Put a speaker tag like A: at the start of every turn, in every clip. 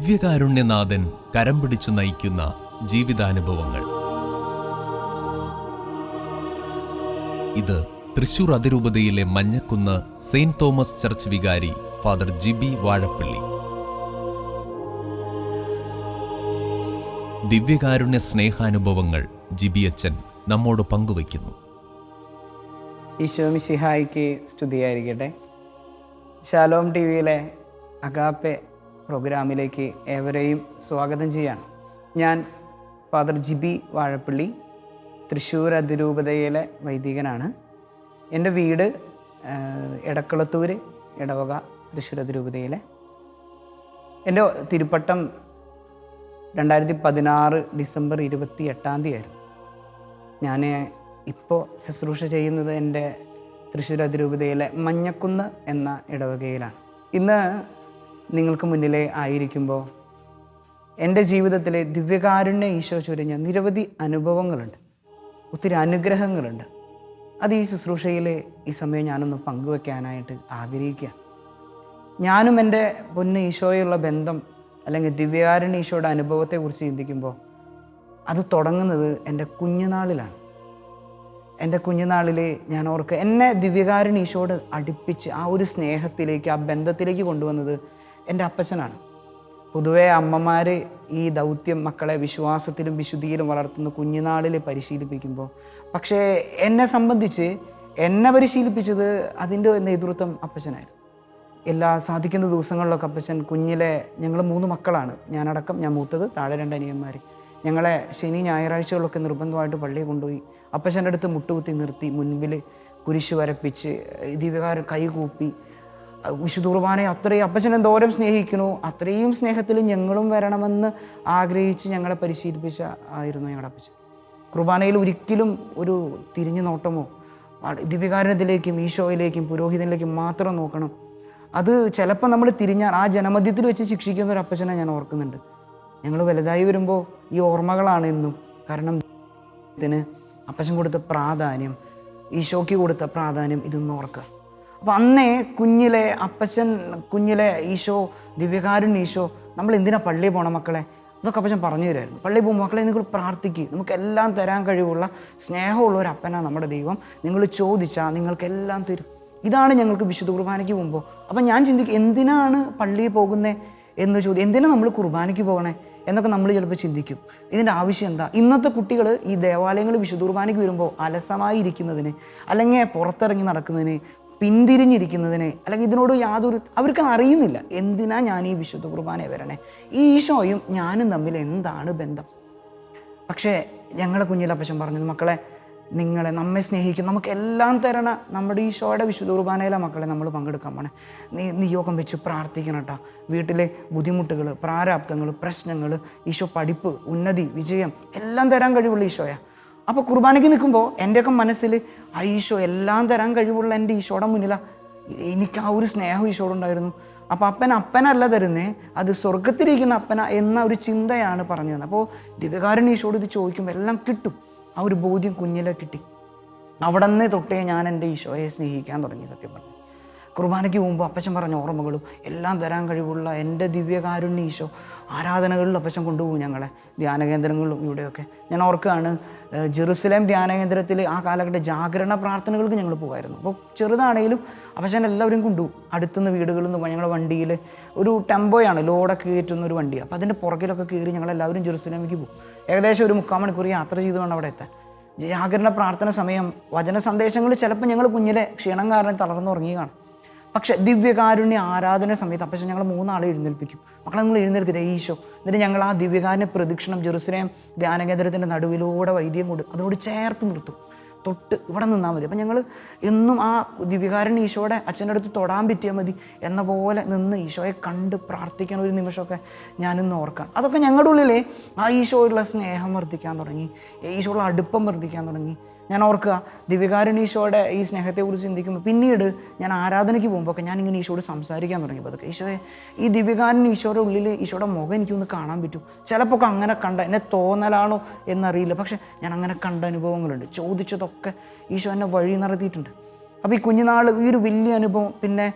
A: ദിവ്യകാരുണ്യനാഥൻ കരം പിടിച്ചു നയിക്കുന്ന ജീവിതാനുഭവങ്ങൾ. ഇത് തൃശൂർ അതിരൂപതയിലെ മഞ്ഞക്കുന്ന് സെയിന്റ് തോമസ് ചർച്ച് വികാരി ഫാദർ ജിബി വാഴപ്പള്ളി. ദിവ്യകാരുണ്യ സ്നേഹാനുഭവങ്ങൾ ജിബി ജിബിയച്ചൻ നമ്മോട് പങ്കുവയ്ക്കുന്നു.
B: ഈശോമി സിഹായിക്ക് സ്തുതിയായിരിക്കട്ടെ. ശാലോം ടി വിയിലെ അഗാപ്പെ പ്രോഗ്രാമിലേക്ക് ഏവരെയും സ്വാഗതം ചെയ്യാണ്. ഞാൻ ഫാദർ ജിബി വാഴപ്പള്ളി തൃശ്ശൂർ അതിരൂപതയിലെ വൈദികനാണ്. എന്റെ വീട് എടക്കുളത്തൂർ ഇടവക തൃശ്ശൂർ അതിരൂപതയിലെ. എന്റെ തിരുപ്പട്ടം രണ്ടായിരത്തി പതിനാറ് ഡിസംബർ ഇരുപത്തി എട്ടാം തീയതി ആയിരുന്നു. ഞാൻ ഇപ്പോൾ ശുശ്രൂഷ ചെയ്യുന്നത് എന്റെ തൃശ്ശൂർ അതിരൂപതയിലെ മഞ്ഞക്കുന്ന് എന്ന ഇടവകയിലാണ് ഇന്ന് നിങ്ങൾക്ക് മുന്നിലേ ആയിരിക്കുമ്പോൾ എന്റെ ജീവിതത്തിലെ ദിവ്യകാരുണ്യ ഈശോ ചൊരിഞ്ഞ നിരവധി അനുഭവങ്ങളുണ്ട്. ഒത്തിരി അനുഗ്രഹങ്ങളുണ്ട്. അത് ഈ ശുശ്രൂഷയിൽ ഈ സമയം ഞാനൊന്ന് പങ്കുവെക്കാനായിട്ട് ആഗ്രഹിക്കുക ഞാനും എന്റെ പൊന്ന് ഈശോയുള്ള ബന്ധം അല്ലെങ്കിൽ ദിവ്യകാരുണ്യ ഈശോയുടെ അനുഭവത്തെക്കുറിച്ച് ചിന്തിക്കുമ്പോൾ അത് തുടങ്ങുന്നത് എന്റെ കുഞ്ഞുനാളിലാണ്. എന്റെ കുഞ്ഞുനാളിൽ ഞാൻ ഓർക്ക് എന്നെ ദിവ്യകാരുണ്യ ഈശോട് അടുപ്പിച്ച് ആ ഒരു സ്നേഹത്തിലേക്ക് ആ ബന്ധത്തിലേക്ക് കൊണ്ടുവന്നത് എന്റെ അപ്പച്ചനാണ്. പൊതുവേ അമ്മമാർ ഈ ദൗത്യം മക്കളെ വിശ്വാസത്തിലും വിശുദ്ധിയിലും വളർത്തുന്ന കുഞ്ഞുനാളിൽ പരിശീലിപ്പിക്കുമ്പോൾ പക്ഷേ എന്നെ സംബന്ധിച്ച് എന്നെ പരിശീലിപ്പിച്ചത് അതിന്റെ നേതൃത്വം അപ്പച്ചനായിരുന്നു. എല്ലാ സാധിക്കുന്ന ദിവസങ്ങളിലൊക്കെ അപ്പച്ചൻ കുഞ്ഞിലെ ഞങ്ങൾ മൂന്ന് മക്കളാണ്. ഞാനടക്കം ഞാൻ മൂത്തത് താഴെ രണ്ട് അനിയന്മാർ ഞങ്ങളെ ശനി ഞായറാഴ്ചകളൊക്കെ നിർബന്ധമായിട്ട് പള്ളിയിൽ കൊണ്ടുപോയി അപ്പച്ചന്റെ അടുത്ത് മുട്ടുകുത്തി നിർത്തി മുൻപിൽ കുരിശ് വരപ്പിച്ച് ദിവ്യകാരം കൈകൂപ്പി വിശുദ്ധ കുർബാനയെ അത്രയും അപ്പച്ചൻ എന്തോരം സ്നേഹിക്കുന്നു അത്രയും സ്നേഹത്തിൽ ഞങ്ങളും വരണമെന്ന് ആഗ്രഹിച്ച് ഞങ്ങളെ പരിശീലിപ്പിച്ച ആയിരുന്നു ഞങ്ങളുടെ അപ്പച്ചൻ. കുർബാനയിൽ ഒരിക്കലും ഒരു തിരിഞ്ഞു നോട്ടമോ ദിവ്യകാരണത്തിലേക്കും ഈശോയിലേക്കും പുരോഹിതനിലേക്കും മാത്രം നോക്കണം. അത് ചിലപ്പോൾ നമ്മൾ തിരിഞ്ഞാൽ ആ ജനമധ്യത്തിൽ വെച്ച് ശിക്ഷിക്കുന്ന ഒരു അപ്പച്ചനെ ഞാൻ ഓർക്കുന്നുണ്ട്. ഞങ്ങൾ വലുതായി വരുമ്പോൾ ഈ ഓർമ്മകളാണ് എന്നും കാരണം അപ്പച്ചൻ കൊടുത്ത പ്രാധാന്യം ഈശോയ്ക്ക് കൊടുത്ത പ്രാധാന്യം ഇതൊന്നും ഓർക്കുക അന്നേ കുഞ്ഞിലെ അപ്പച്ചൻ കുഞ്ഞിലെ ഈശോ ദിവ്യകാരുണ്യ ഈശോ നമ്മൾ എന്തിനാ പള്ളിയിൽ പോകണം മക്കളെ? അതൊക്കെ അപ്പച്ചൻ പറഞ്ഞു തരുമായിരുന്നു പള്ളിയിൽ പോകുമ്പോൾ മക്കളെ നിങ്ങൾ പ്രാർത്ഥിക്കുക നമുക്ക് എല്ലാം തരാൻ കഴിവുള്ള സ്നേഹമുള്ള ഒരു അപ്പനാണ് നമ്മുടെ ദൈവം. നിങ്ങൾ ചോദിച്ചാൽ നിങ്ങൾക്കെല്ലാം തരും. ഇതാണ് ഞങ്ങൾക്ക് വിശുദ്ധ കുർബാനയ്ക്ക് പോകുമ്പോൾ അപ്പം ഞാൻ ചിന്തിക്കും എന്തിനാണ് പള്ളിയിൽ പോകുന്നത് എന്ന് ചോദ്യം എന്തിനാണ് നമ്മൾ കുർബാനയ്ക്ക് പോകണേ എന്നൊക്കെ നമ്മൾ ചിലപ്പോൾ ചിന്തിക്കും. ഇതിന്റെ ആവശ്യം എന്താ? ഇന്നത്തെ കുട്ടികൾ ഈ ദേവാലയങ്ങൾ വിശുദ്ധ കുർബാനയ്ക്ക് വരുമ്പോൾ അലസമായി ഇരിക്കുന്നതിന് അല്ലെങ്കിൽ പുറത്തിറങ്ങി നടക്കുന്നതിന് പിന്തിരിഞ്ഞിരിക്കുന്നതിന് അല്ലെങ്കിൽ ഇതിനോട് യാതൊരു അവർക്ക് അറിയുന്നില്ല. എന്തിനാ ഞാൻ ഈ വിശുദ്ധ കുർബാന വരണേ? ഈ ഈശോയും ഞാനും തമ്മിൽ എന്താണ് ബന്ധം? പക്ഷേ ഞങ്ങളെ കുഞ്ഞിലപ്പശം പറഞ്ഞത് മക്കളെ നിങ്ങളെ നമ്മെ സ്നേഹിക്കും നമുക്കെല്ലാം തരണ നമ്മുടെ ഈശോയുടെ വിശുദ്ധ കുർബാനയിലെ മക്കളെ നമ്മൾ പങ്കെടുക്കാൻ പോണേ. നീ നിയോഗം വെച്ച് പ്രാർത്ഥിക്കണം കേട്ടോ വീട്ടിലെ ബുദ്ധിമുട്ടുകൾ പ്രാരാബ്ദങ്ങൾ പ്രശ്നങ്ങൾ ഈശോ പഠിപ്പ് ഉന്നതി വിജയം എല്ലാം തരാൻ കഴിവുള്ള ഈശോയാ. അപ്പോൾ കുർബാനയ്ക്ക് നിൽക്കുമ്പോൾ എന്റെയൊക്കെ മനസ്സിൽ ആ ഈശോ എല്ലാം തരാൻ കഴിവുള്ള എന്റെ ഈശോയുടെ മുന്നിലാണ് എനിക്ക് ആ ഒരു സ്നേഹം ഈശോടുണ്ടായിരുന്നു അപ്പോൾ അപ്പൻ അപ്പനല്ല തരുന്നേ അത് സ്വർഗത്തിലിരിക്കുന്ന അപ്പന എന്ന ഒരു ചിന്തയാണ് പറഞ്ഞു തന്നത്. അപ്പോൾ ദിവ്യകാരൻ ഈശോട് ഇത് ചോദിക്കുമ്പോൾ എല്ലാം കിട്ടും. ആ ഒരു ബോധ്യം കുഞ്ഞിലെ കിട്ടി. അവിടെ നിന്ന് തൊട്ടേ ഞാൻ എന്റെ ഈശോയെ സ്നേഹിക്കാൻ തുടങ്ങി സത്യം പറഞ്ഞു. കുർബാനയ്ക്ക് പോകുമ്പോൾ അപ്പച്ചൻ പറഞ്ഞ ഓർമ്മകളും എല്ലാം തരാൻ കഴിവുള്ള എന്റെ ദിവ്യകാരുണ്യ ഈശോ. ആരാധനകളിൽ അപ്പച്ചൻ കൊണ്ടുപോകും ഞങ്ങളെ. ധ്യാന കേന്ദ്രങ്ങളിലും ഇവിടെയൊക്കെ. ഞാൻ ഓർക്കുകയാണ് ജെറുസലേം ധ്യാന കേന്ദ്രത്തിൽ ആ കാലഘട്ട ജാഗരണ പ്രാർത്ഥനകൾക്ക് ഞങ്ങൾ പോകുമായിരുന്നു അപ്പോൾ ചെറുതാണെങ്കിലും അപ്പച്ചൻ എല്ലാവരും കൊണ്ടുപോകും. അടുത്തുനിന്ന് വീടുകളിൽ നിന്ന് ഞങ്ങളുടെ വണ്ടിയിൽ ഒരു ടെമ്പോയാണ് ലോഡൊക്കെ കയറ്റുന്ന ഒരു വണ്ടി അപ്പോൾ അതിന്റെ പുറകിലൊക്കെ കയറി ഞങ്ങളെല്ലാവരും ജെറുസലേമിലേക്ക് പോകും. ഏകദേശം ഒരു മുക്കാൽ മണിക്കൂർ യാത്ര ചെയ്ത് വേണം അവിടെ എത്താൻ. ജാഗരണ പ്രാർത്ഥന സമയം വചന സന്ദേശങ്ങൾ ചിലപ്പോൾ ഞങ്ങൾ കുഞ്ഞിലെ ക്ഷീണം കാരണം തളർന്നുറങ്ങി കാണും പക്ഷെ ദിവ്യകാരുണ്യ ആരാധന സമയത്ത് അപ്പച്ചൻ ഞങ്ങൾ മൂന്നാളെ എഴുന്നേൽപ്പിക്കും. മക്കളെ നിങ്ങൾ എഴുന്നേൽക്കരുത് ഈശോ. എന്നിട്ട് ഞങ്ങൾ ആ ദിവ്യകാരുണ്യ പ്രദക്ഷിണം ജെറുസലേം ധ്യാനകേന്ദ്രത്തിന്റെ നടുവിലൂടെ വൈദ്യം കൊണ്ട് അതിനോട് ചേർത്ത് നിർത്തും. തൊട്ട് ഇവിടെ നിന്നാൽ മതി. അപ്പം ഞങ്ങൾ എന്നും ആ ദിവ്യകാരുണ്യ ഈശോയുടെ അച്ഛന്റെ അടുത്ത് തൊടാൻ പറ്റിയാൽ മതി എന്ന പോലെ നിന്ന് ഈശോയെ കണ്ട് പ്രാർത്ഥിക്കാൻ ഒരു നിമിഷമൊക്കെ ഞാനിന്ന് ഓർക്കാം. അതൊക്കെ ഞങ്ങളുടെ ഉള്ളിലേ ആ ഈശോയുള്ള സ്നേഹം വർദ്ധിക്കാൻ തുടങ്ങി. ഈശോയുള്ള അടുപ്പം വർദ്ധിക്കാൻ തുടങ്ങി. ഞാൻ ഓർക്കുക ദിവ്യകാരുണ്യ ഈ സ്നേഹത്തെക്കുറിച്ച് ചിന്തിക്കുമ്പോൾ പിന്നീട് ഞാൻ ആരാധനയ്ക്ക് പോകുമ്പോൾ ഞാൻ ഇങ്ങനെ ഈശോട് സംസാരിക്കാൻ തുടങ്ങിയപ്പോൾ അതൊക്കെ ഈശോയെ ഈ ദിവ്യകാരുണ്യ ഈശോയുടെ ഉള്ളിൽ ഈശോയുടെ മുഖം എനിക്കൊന്ന് കാണാൻ പറ്റും. ചിലപ്പോൾ ഒക്കെ അങ്ങനെ കണ്ട എന്നെ തോന്നലാണോ എന്നറിയില്ല. പക്ഷെ ഞാൻ അങ്ങനെ കണ്ട അനുഭവങ്ങളുണ്ട്. ചോദിച്ചതൊക്കെ ഈശോ എന്നെ വഴി നടത്തിയിട്ടുണ്ട്. അപ്പോൾ ഈ കുഞ്ഞുനാൾ ഈ ഒരു വലിയ അനുഭവം. പിന്നെ